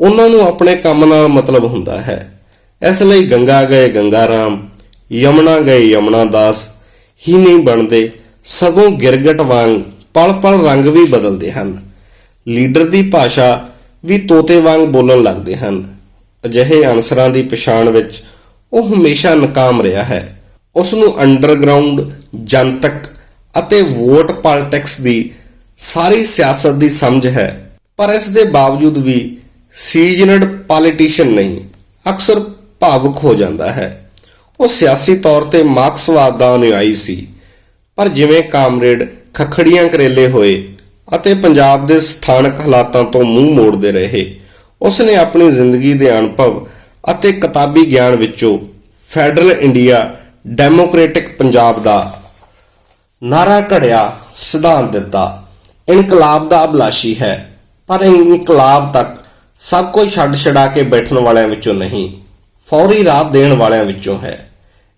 ਉਹਨਾਂ ਨੂੰ ਆਪਣੇ ਕੰਮ ਨਾਲ ਮਤਲਬ ਹੁੰਦਾ ਹੈ। ਇਸ ਲਈ ਗੰਗਾ ਗਏ ਗੰਗਾ ਰਾਮ ਯਮਨਾ ਗਏ ਯਮਨਾ ਦਾਸ, ਹੀ ਨਹੀਂ ਬਣਦੇ, ਸਗੋਂ ਗਿਰਗਟ ਵਾਂਗ ਪਲ-ਪਲ ਰੰਗ ਵੀ ਬਦਲਦੇ ਹਨ। ਲੀਡਰ ਦੀ ਭਾਸ਼ਾ ਵੀ ਤੋਤੇ ਵਾਂਗ ਬੋਲਣ ਲੱਗਦੇ ਹਨ। ਅਜਿਹੇ ਅਨਸਰਾਂ ਦੀ ਪਛਾਣ ਵਿੱਚ ਉਹ ਹਮੇਸ਼ਾ ਨਾਕਾਮ ਰਿਹਾ ਹੈ। ਉਸ ਨੂੰ ਅੰਡਰਗਰਾਉਂਡ ਜਨਤਕ ਅਤੇ ਵੋਟ ਪੋਲਿਟਿਕਸ ਦੀ ਸਾਰੀ ਸਿਆਸਤ ਦੀ ਸਮਝ ਹੈ। ਪਰ ਇਸ ਦੇ ਬਾਵਜੂਦ ਵੀ ਸੀਜ਼ਨਡ ਪੋਲੀਟੀਸ਼ੀਅਨ ਨਹੀਂ, ਅਕਸਰ ਭਾਵੁਕ ਹੋ ਜਾਂਦਾ ਹੈ। ਉਹ ਸਿਆਸੀ ਤੌਰ ਤੇ ਮਾਰਕਸਵਾਦ ਦਾ ਅਨੁਯਾਈ ਸੀ। ਪਰ ਜਿਵੇਂ ਕਾਮਰੇਡ ਖਖੜੀਆਂ ਕਰੇਲੇ ਹੋਏ ਅਤੇ ਪੰਜਾਬ ਦੇ ਸਥਾਨਕ ਹਾਲਾਤਾਂ ਤੋਂ ਮੂੰਹ ਮੋੜਦੇ ਰਹੇ ਉਸ ਨੇ ਆਪਣੀ ਜ਼ਿੰਦਗੀ ਦੇ ਅਨੁਭਵ ਅਤੇ ਕਿਤਾਬੀ ਗਿਆਨ ਵਿੱਚੋਂ ਫੈਡਰਲ ਇੰਡੀਆ ਡੈਮੋਕ੍ਰੈਟਿਕ ਪੰਜਾਬ ਦਾ ਨਾਰਾ ਘੜਿਆ ਸਿਧਾਂਤ ਦਿੱਤਾ। ਇਨਕਲਾਬ ਦਾ ਅਭਿਲਾਸ਼ੀ ਹੈ, ਪਰ ਇਨਕਲਾਬ ਤੱਕ ਸਭ ਕੁਝ ਛੱਡ ਛਡਾ ਕੇ ਬੈਠਣ ਵਾਲਿਆਂ ਵਿੱਚੋਂ ਨਹੀਂ। ਫੌਰੀ ਰਾਹ ਦੇਣ ਵਾਲਿਆਂ ਵਿੱਚੋਂ ਹੈ।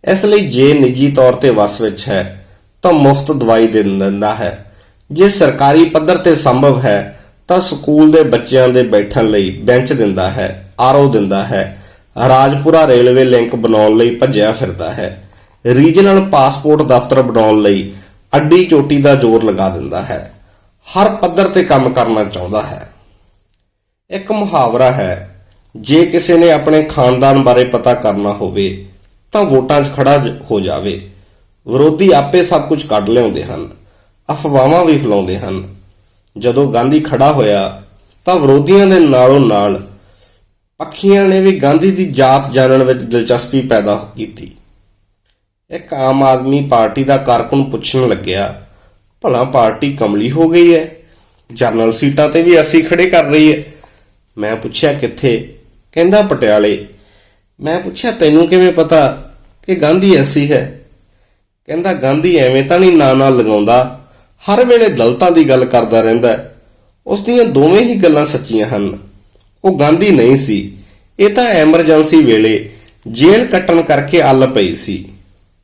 ਇਸ ਲਈ ਜੇ ਨਿੱਜੀ ਤੌਰ ਤੇ ਵਸ ਵਿੱਚ ਹੈ, ਤਾਂ ਮੁਫਤ ਦਵਾਈ ਦੇ, ਦਿੰਦਾ ਹੈ। ਜੇ ਸਰਕਾਰੀ ਪੱਧਰ ਤੇ ਸੰਭਵ ਹੈ, ਤਾਂ ਸਕੂਲ ਦੇ ਬੱਚਿਆਂ ਦੇ ਬੈਠਣ ਲਈ ਬੈਂਚ ਦਿੰਦਾ ਹੈ, ਆਰਓ ਦਿੰਦਾ ਹੈ। ਰਾਜਪੁਰਾ ਰੇਲਵੇ ਲਿੰਕ ਬਣਾਉਣ ਲਈ ਭੱਜਿਆ ਫਿਰਦਾ ਹੈ। ਰੀਜਨਲ ਪਾਸਪੋਰਟ ਦਫ਼ਤਰ ਬਣਾਉਣ ਲਈ ਅੱਡੀ ਚੋਟੀ ਦਾ ਜ਼ੋਰ ਲਗਾ ਦਿੰਦਾ ਹੈ। ਹਰ ਪੱਧਰ ਤੇ ਕੰਮ ਕਰਨਾ ਚਾਹੁੰਦਾ ਹੈ। ਇੱਕ ਮੁਹਾਵਰਾ ਹੈ ਜੇ ਕਿਸੇ ਨੇ ਆਪਣੇ ਖਾਨਦਾਨ ਬਾਰੇ ਪਤਾ ਕਰਨਾ ਹੋਵੇ, ਤਾਂ ਵੋਟਾਂ 'ਚ ਖੜਾ ਹੋ ਜਾਵੇ। ਵਿਰੋਧੀ ਆਪੇ ਸਭ ਕੁਝ ਕੱਢ ਲਿਆਉਂਦੇ ਹਨ, ਅਫਵਾਹਾਂ ਵੀ ਫੈਲਾਉਂਦੇ ਹਨ। ਜਦੋਂ ਗਾਂਧੀ ਖੜਾ ਹੋਇਆ, ਤਾਂ ਵਿਰੋਧੀਆਂ ਦੇ ਨਾਲੋਂ ਨਾਲ ਪੱਖੀਆਂ ਨੇ ਵੀ ਗਾਂਧੀ ਦੀ ਜਾਤ ਜਾਣਨ ਵਿੱਚ ਦਿਲਚਸਪੀ ਪੈਦਾ ਕੀਤੀ। ਇੱਕ ਆਮ ਆਦਮੀ ਪਾਰਟੀ ਦਾ ਕਾਰਕੁਨ ਪੁੱਛਣ ਲੱਗਿਆ, ਭਲਾ ਪਾਰਟੀ ਕਮਲੀ ਹੋ ਗਈ ਹੈ? ਜਰਨਲ ਸੀਟਾਂ ਤੇ ਵੀ ਅਸੀਂ ਖੜੇ ਕਰ ਰਹੀ ਹੈ ਮੈਂ ਪੁੱਛਿਆ, ਕਿੱਥੇ? ਕਹਿੰਦਾ, ਪਟਿਆਲੇ, ਮੈਂ ਪੁੱਛਿਆ, ਤੈਨੂੰ ਕਿਵੇਂ ਪਤਾ ਕਿ ਗਾਂਧੀ ਐਸੀ ਹੈ? ਕਹਿੰਦਾ, ਗਾਂਧੀ ਐਵੇਂ ਤਾਂ ਨਹੀਂ ਨਾਂ ਨਾਲ ਲਗਾਉਂਦਾ, ਹਰ ਵੇਲੇ ਦਲਤਾਂ ਦੀ ਗੱਲ ਕਰਦਾ ਰਹਿੰਦਾ ਉਸ ਦੀਆਂ ਦੋਵੇਂ ਹੀ ਗੱਲਾਂ ਸੱਚੀਆਂ ਹਨ। ਉਹ ਗਾਂਧੀ ਨਹੀਂ ਸੀ, ਇਹ ਤਾਂ ਐਮਰਜੈਂਸੀ ਵੇਲੇ ਜੇਲ੍ਹ ਕੱਟਣ ਕਰਕੇ ਅੱਲ ਪਈ ਸੀ।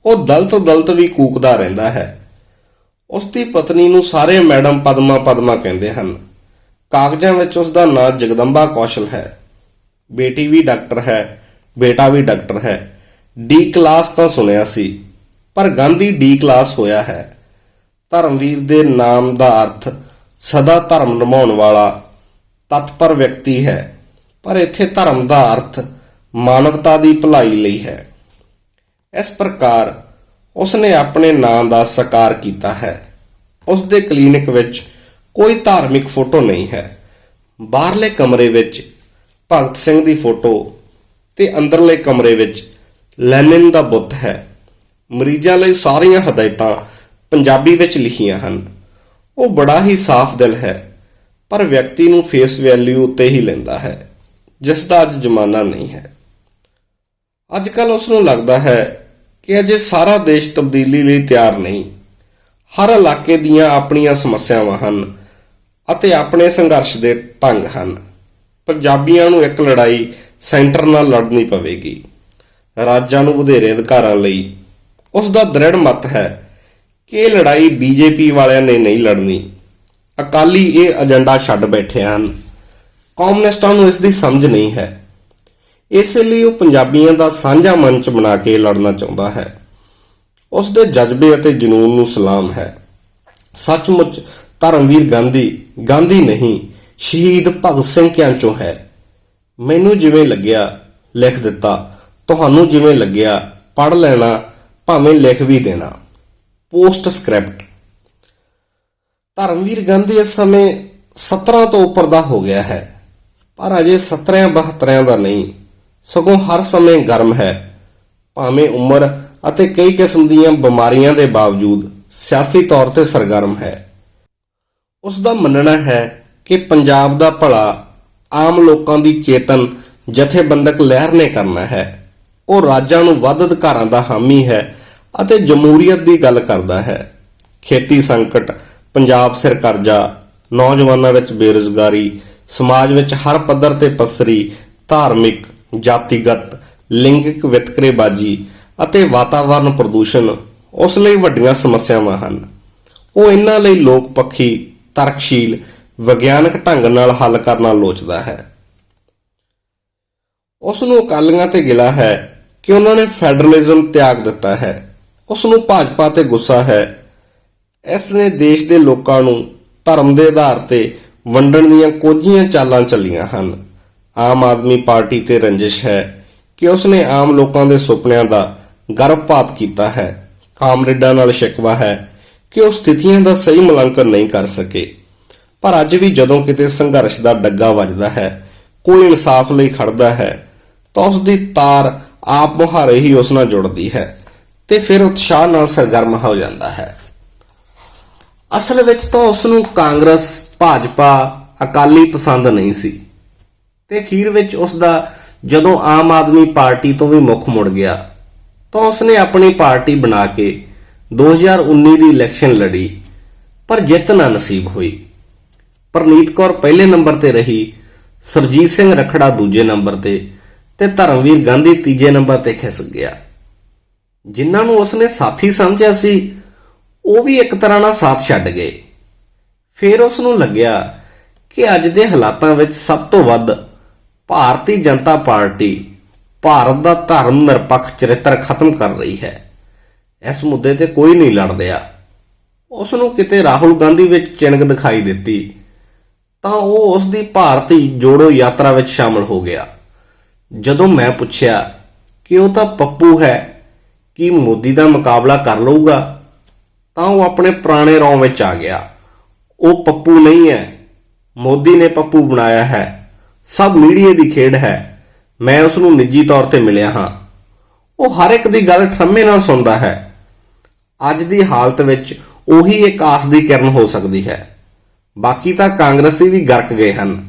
ਉਹ ਦਲਤ ਦਲਤ ਵੀ ਕੂਕਦਾ ਰਹਿੰਦਾ ਹੈ। ਉਸ ਦੀ ਪਤਨੀ ਨੂੰ ਸਾਰੇ ਮੈਡਮ ਪਦਮਾ ਪਦਮਾ ਕਹਿੰਦੇ ਹਨ। ਕਾਗਜ਼ਾਂ ਵਿੱਚ ਉਸ ਦਾ ਨਾਂ ਜਗਦੰਬਾ ਕੌਸ਼ਲ ਹੈ। ਬੇਟੀ ਵੀ ਡਾਕਟਰ ਹੈ, ਬੇਟਾ ਵੀ ਡਾਕਟਰ ਹੈ। ਡੀ ਕਲਾਸ ਤਾਂ ਸੁਣਿਆ ਸੀ, ਪਰ ਗਾਂਧੀ ਡੀ ਕਲਾਸ ਹੋਇਆ ਹੈ। ਧਰਮਵੀਰ ਦੇ ਨਾਮ ਦਾ ਅਰਥ ਸਦਾ ਧਰਮ ਨਿਭਾਉਣ ਵਾਲਾ ਤਤਪਰ ਵਿਅਕਤੀ ਹੈ, ਪਰ ਇੱਥੇ ਧਰਮ ਦਾ ਅਰਥ ਮਾਨਵਤਾ ਦੀ ਭਲਾਈ ਲਈ ਹੈ। ਇਸ ਪ੍ਰਕਾਰ ਉਸਨੇ ਆਪਣੇ ਨਾਂ ਦਾ ਸਾਕਾਰ ਕੀਤਾ ਹੈ। ਉਸ ਦੇ ਕਲੀਨਿਕ ਵਿੱਚ ਕੋਈ ਧਾਰਮਿਕ ਫੋਟੋ ਨਹੀਂ ਹੈ। ਬਾਹਰਲੇ ਕਮਰੇ ਵਿੱਚ ਭਗਤ ਸਿੰਘ ਦੀ ਫੋਟੋ ਤੇ ਅੰਦਰਲੇ ਕਮਰੇ ਵਿੱਚ ਲੈਨਿਨ ਦਾ ਬੁੱਤ ਹੈ। ਮਰੀਜ਼ਾਂ ਲਈ ਸਾਰੀਆਂ ਹਦਾਇਤਾਂ ਪੰਜਾਬੀ ਵਿੱਚ ਲਿਖੀਆਂ ਹਨ। ਉਹ ਬੜਾ ਹੀ ਸਾਫ਼ ਦਿਲ ਹੈ, ਪਰ ਵਿਅਕਤੀ ਨੂੰ ਫੇਸ ਵੈਲਿਊ ਉੱਤੇ ਹੀ ਲੈਂਦਾ ਹੈ ਜਿਸ ਦਾ ਅੱਜ ਜ਼ਮਾਨਾ ਨਹੀਂ ਹੈ। ਅੱਜ ਕੱਲ ਉਸ ਨੂੰ ਲੱਗਦਾ ਹੈ ਕਿ ਅਜੇ ਸਾਰਾ ਦੇਸ਼ ਤਬਦੀਲੀ ਲਈ ਤਿਆਰ ਨਹੀਂ। ਹਰ ਇਲਾਕੇ ਦੀਆਂ ਆਪਣੀਆਂ ਸਮੱਸਿਆਵਾਂ ਹਨ ਅਤੇ ਆਪਣੇ ਸੰਘਰਸ਼ ਦੇ ਢੰਗ ਹਨ। ਪੰਜਾਬੀਆਂ ਨੂੰ ਇੱਕ ਲੜਾਈ ਸੈਂਟਰ ਨਾਲ ਲੜਨੀ ਪਵੇਗੀ। ਰਾਜਾਂ ਨੂੰ ਵਧੇਰੇ ਅਧਿਕਾਰਾਂ ਲਈ ਉਸ ਦਾ ਦ੍ਰਿੜ ਮਤ ਹੈ ਕਿ ਇਹ ਲੜਾਈ ਬੀਜੇਪੀ ਵਾਲਿਆਂ ਨੇ ਨਹੀਂ ਲੜਨੀ। ਅਕਾਲੀ ਇਹ ਏਜੰਡਾ ਛੱਡ ਬੈਠੇ ਹਨ। ਕਮਿਊਨਿਸਟਾਂ ਨੂੰ ਇਸ ਦੀ ਸਮਝ ਨਹੀਂ ਹੈ। ਇਸੇ ਲਈ ਉਹ ਪੰਜਾਬੀਆਂ ਦਾ ਸਾਂਝਾ ਮੰਚ ਬਣਾ ਕੇ ਲੜਨਾ ਚਾਹੁੰਦਾ ਹੈ। ਉਸ ਦੇ ਜਜ਼ਬੇ ਅਤੇ ਜਨੂਨ ਨੂੰ ਸਲਾਮ ਹੈ। ਸੱਚਮੁੱਚ ਧਰਮਵੀਰ ਗਾਂਧੀ ਗਾਂਧੀ ਨਹੀਂ ਸ਼ਹੀਦ ਭਗਤ ਸਿੰਘ ਕਿਆਂਚੋ ਹੈ? ਮੈਨੂੰ ਜਿਵੇਂ ਲੱਗਿਆ, ਲਿਖ ਦਿੱਤਾ। ਤੁਹਾਨੂੰ ਜਿਵੇਂ ਲੱਗਿਆ, ਪੜ੍ਹ ਲੈਣਾ, ਭਾਵੇਂ ਲਿਖ ਵੀ ਦੇਣਾ। Post script. ਧਰਮਵੀਰ ਗਾਂਧੀ ਇਸ ਸਮੇਂ 17 ਤੋਂ ਉੱਪਰ ਦਾ ਹੋ ਗਿਆ ਹੈ। ਪਰ ਅਜੇ 17 72 ਦਾ ਨਹੀਂ। ਸਗੋਂ ਹਰ ਸਮੇਂ ਗਰਮ ਹੈ। ਭਾਵੇਂ ਉਮਰ ਅਤੇ ਕਈ ਕਿਸਮ ਦੀਆਂ ਬਿਮਾਰੀਆਂ ਦੇ ਬਾਵਜੂਦ ਸਿਆਸੀ ਤੌਰ ਤੇ ਸਰਗਰਮ ਹੈ। ਉਸ ਦਾ ਮੰਨਣਾ ਹੈ ਕਿ ਪੰਜਾਬ ਦਾ ਭਲਾ ਆਮ ਲੋਕਾਂ ਦੀ ਚੇਤਨ ਜਥੇਬੰਦਕ ਲਹਿਰ ਨੇ ਕਰਨਾ ਹੈ। ਉਹ ਰਾਜਾਂ ਨੂੰ ਵੱਧ ਅਧਿਕਾਰਾਂ ਦਾ ਹਾਮੀ ਹੈ ਅਤੇ ਜਮਹੂਰੀਅਤ ਦੀ ਗੱਲ ਕਰਦਾ ਹੈ। ਖੇਤੀ ਸੰਕਟ, ਪੰਜਾਬ ਸਿਰ ਕਰਜ਼ਾ, ਨੌਜਵਾਨਾਂ ਵਿੱਚ ਬੇਰੁਜ਼ਗਾਰੀ, ਸਮਾਜ ਵਿੱਚ ਹਰ ਪੱਧਰ ਤੇ ਪਸਰੀ, ਧਾਰਮਿਕ, ਜਾਤੀਗਤ, ਲਿੰਗਿਕ ਵਿਤਕਰੇਬਾਜ਼ੀ ਅਤੇ ਵਾਤਾਵਰਣ ਪ੍ਰਦੂਸ਼ਣ ਉਸ ਲਈ ਵੱਡੀਆਂ ਸਮੱਸਿਆਵਾਂ ਹਨ। ਉਹ ਇਹਨਾਂ ਲਈ ਲੋਕ ਪੱਖੀ, ਤਰਕਸ਼ੀਲ ਵਿਗਿਆਨਕ ਢੰਗ ਨਾਲ ਹੱਲ ਕਰਨਾ ਲੋਚਦਾ ਹੈ। ਉਸ ਨੂੰ ਅਕਾਲੀਆਂ ਤੇ ਗਿਲਾ ਹੈ ਕਿ ਉਹਨਾਂ ਨੇ ਫੈਡਰਲਿਜ਼ਮ ਤਿਆਗ ਦਿੱਤਾ ਹੈ। ਉਸ ਨੂੰ ਭਾਜਪਾ ਤੇ ਗੁੱਸਾ ਹੈ। ਇਸ ਨੇ ਦੇਸ਼ ਦੇ ਲੋਕਾਂ ਨੂੰ ਧਰਮ ਦੇ ਆਧਾਰ ਤੇ ਵੰਡਣ ਦੀਆਂ ਕੋਝੀਆਂ ਚਾਲਾਂ ਚੱਲੀਆਂ ਹਨ। ਆਮ ਆਦਮੀ ਪਾਰਟੀ ਤੇ ਰੰਜਿਸ਼ ਹੈ ਕਿ ਉਸ ਨੇ ਆਮ ਲੋਕਾਂ ਦੇ ਸੁਪਨਿਆਂ ਦਾ ਗਰਭਪਾਤ ਕੀਤਾ ਹੈ। ਕਾਮਰੇਡਾਂ ਨਾਲ ਸ਼ਿਕਵਾ ਹੈ ਕਿ ਉਹ ਸਥਿਤੀਆਂ ਦਾ ਸਹੀ ਮੁਲਾਂਕਣ ਨਹੀਂ ਕਰ ਸਕੇ। ਪਰ ਅੱਜ ਵੀ ਜਦੋਂ ਕਿਤੇ ਸੰਘਰਸ਼ ਦਾ ਡੱਗਾ ਵੱਜਦਾ ਹੈ, ਕੋਈ ਇਨਸਾਫ ਲਈ ਖੜਦਾ ਹੈ, ਤਾਂ ਉਸ ਦੀ ਤਾਰ ਆਪ ਮੁਹਾਰੇ ਹੀ ਉਸ ਨਾਲ ਜੁੜਦੀ ਹੈ ਤੇ ਫਿਰ ਉਤਸ਼ਾਹ ਨਾਲ ਸਰਗਰਮ ਹੋ ਜਾਂਦਾ ਹੈ। ਅਸਲ ਵਿੱਚ ਤਾਂ ਉਸ ਨੂੰ ਕਾਂਗਰਸ, ਭਾਜਪਾ, ਅਕਾਲੀ ਪਸੰਦ ਨਹੀਂ ਸੀ ਤੇ ਅਖੀਰ ਵਿੱਚ ਉਸ ਦਾ ਜਦੋਂ ਆਮ ਆਦਮੀ ਪਾਰਟੀ ਤੋਂ ਵੀ ਮੁੱਖ ਮੁੜ ਗਿਆ, ਤਾਂ ਉਸ ਨੇ ਆਪਣੀ ਪਾਰਟੀ ਬਣਾ ਕੇ 2019 ਦੀ ਇਲੈਕਸ਼ਨ ਲੜੀ, ਪਰ ਜਿੱਤ ਨਾ ਨਸੀਬ ਹੋਈ। ਪ੍ਰਨੀਤ ਕੌਰ ਪਹਿਲੇ ਨੰਬਰ ਤੇ ਰਹੀ, ਸਰਜੀਤ ਸਿੰਘ ਰਖੜਾ ਦੂਜੇ ਨੰਬਰ ਤੇ ਤੇ ਧਰਮਵੀਰ ਗਾਂਧੀ ਤੀਜੇ ਨੰਬਰ ਤੇ ਖਿਸ ਗਿਆ। ਜਿਨ੍ਹਾਂ ਨੂੰ ਉਸਨੇ ਸਾਥੀ ਸਮਝਿਆ ਸੀ, ਉਹ ਵੀ ਇੱਕ ਤਰ੍ਹਾਂ ਨਾਲ ਸਾਥ ਛੱਡ ਗਏ। ਫਿਰ ਉਸ ਨੂੰ ਲੱਗਿਆ ਕਿ ਅੱਜ ਦੇ ਹਾਲਾਤਾਂ ਵਿੱਚ ਸਭ ਤੋਂ ਵੱਧ ਭਾਰਤੀ ਜਨਤਾ ਪਾਰਟੀ ਭਾਰਤ ਦਾ ਧਰਮ ਨਿਰਪੱਖ ਚਰਿੱਤਰ ਖਤਮ ਕਰ ਰਹੀ ਹੈ। ਇਸ ਮੁੱਦੇ ਤੇ ਕੋਈ ਨਹੀਂ ਲੜ ਰਿਹਾ। ਉਸ ਨੂੰ ਕਿਤੇ ਰਾਹੁਲ ਗਾਂਧੀ ਵਿੱਚ ਚਿਣਗ ਦਿਖਾਈ ਦਿੱਤੀ। ਤਾਂ ਉਹ ਉਸ ਦੀ ਭਾਰਤੀ ਜੋੜੋ ਯਾਤਰਾ ਵਿੱਚ ਸ਼ਾਮਲ ਹੋ ਗਿਆ। ਜਦੋਂ ਮੈਂ ਪੁੱਛਿਆ ਕਿ ਉਹ ਤਾਂ ਪੱਪੂ ਹੈ, ਕਿ ਮੋਦੀ ਦਾ ਮੁਕਾਬਲਾ ਕਰ ਲਊਗਾ? ਤਾਂ ਉਹ ਆਪਣੇ ਪੁਰਾਣੇ ਰੌਂ ਵਿੱਚ ਆ ਗਿਆ। ਉਹ ਪੱਪੂ ਨਹੀਂ ਹੈ, ਮੋਦੀ ਨੇ ਪੱਪੂ ਬਣਾਇਆ ਹੈ। ਸਭ ਮੀਡੀਆ ਦੀ ਖੇਡ ਹੈ। ਮੈਂ ਉਸ ਨੂੰ ਨਿੱਜੀ ਤੌਰ ਤੇ ਮਿਲਿਆ ਹਾਂ। ਉਹ ਹਰ ਇੱਕ ਦੀ ਗੱਲ ਠੰਮੇ ਨਾਲ ਸੁਣਦਾ ਹੈ। ਅੱਜ ਦੀ ਹਾਲਤ ਵਿੱਚ ਉਹੀ ਇੱਕ ਆਸ ਦੀ ਕਿਰਨ ਹੋ ਸਕਦੀ ਹੈ। ਬਾਕੀ ਤਾਂ ਕਾਂਗਰਸੀ ਵੀ ਗਰਕ ਗਏ ਹਨ।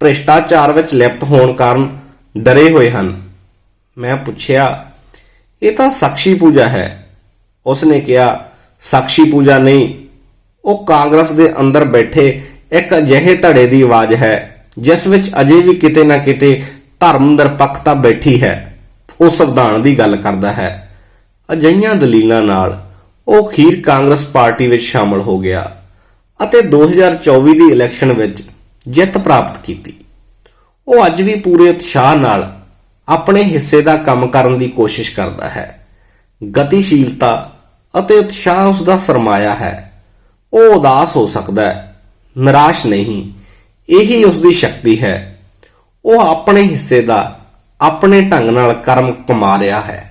ਭ੍ਰਿਸ਼ਟਾਚਾਰ ਵਿੱਚ ਲਿਪਤ ਹੋਣ ਕਾਰਨ ਡਰੇ ਹੋਏ ਹਨ। ਮੈਂ ਪੁੱਛਿਆ, ਇਹ ਤਾਂ ਸਾਖੀ ਪੂਜਾ ਹੈ। ਉਸਨੇ ਕਿਹਾ ਸਾਖੀ ਪੂਜਾ ਨਹੀਂ, ਉਹ ਕਾਂਗਰਸ ਦੇ ਅੰਦਰ ਬੈਠੇ ਇੱਕ ਅਜਿਹੇ ਧੜੇ ਦੀ ਆਵਾਜ਼ ਹੈ, ਜਿਸ ਵਿੱਚ ਅਜੇ ਵੀ ਕਿਤੇ ਨਾ ਕਿਤੇ ਧਰਮ ਨਿਰਪੱਖਤਾ ਬੈਠੀ ਹੈ। ਉਹ ਸੰਵਿਧਾਨ ਦੀ ਗੱਲ ਕਰਦਾ ਹੈ। ਅਜਈਆਂ ਦਲੀਲਾਂ ਨਾਲ ਉਹ ਖੀਰ ਕਾਂਗਰਸ ਪਾਰਟੀ ਵਿੱਚ ਸ਼ਾਮਲ ਹੋ ਗਿਆ। ਅਤੇ 2024 ਦੀ ਇਲੈਕਸ਼ਨ ਵਿੱਚ ਜਿੱਤ ਪ੍ਰਾਪਤ ਕੀਤੀ। ਉਹ ਅੱਜ ਵੀ ਪੂਰੇ ਉਤਸ਼ਾਹ ਨਾਲ ਆਪਣੇ ਹਿੱਸੇ ਦਾ ਕੰਮ ਕਰਨ ਦੀ ਕੋਸ਼ਿਸ਼ ਕਰਦਾ ਹੈ। ਗਤੀਸ਼ੀਲਤਾ ਅਤੇ ਉਤਸ਼ਾਹ ਉਸ ਦਾ ਸਰਮਾਇਆ ਹੈ। ਉਹ ਉਦਾਸ ਹੋ ਸਕਦਾ ਹੈ, ਨਿਰਾਸ਼ ਨਹੀਂ, ਇਹੀ ਉਸ ਦੀ ਸ਼ਕਤੀ ਹੈ। ਉਹ ਆਪਣੇ ਹਿੱਸੇ ਦਾ ਆਪਣੇ ਢੰਗ ਨਾਲ ਕਰਮ ਕਮਾ ਰਿਹਾ ਹੈ।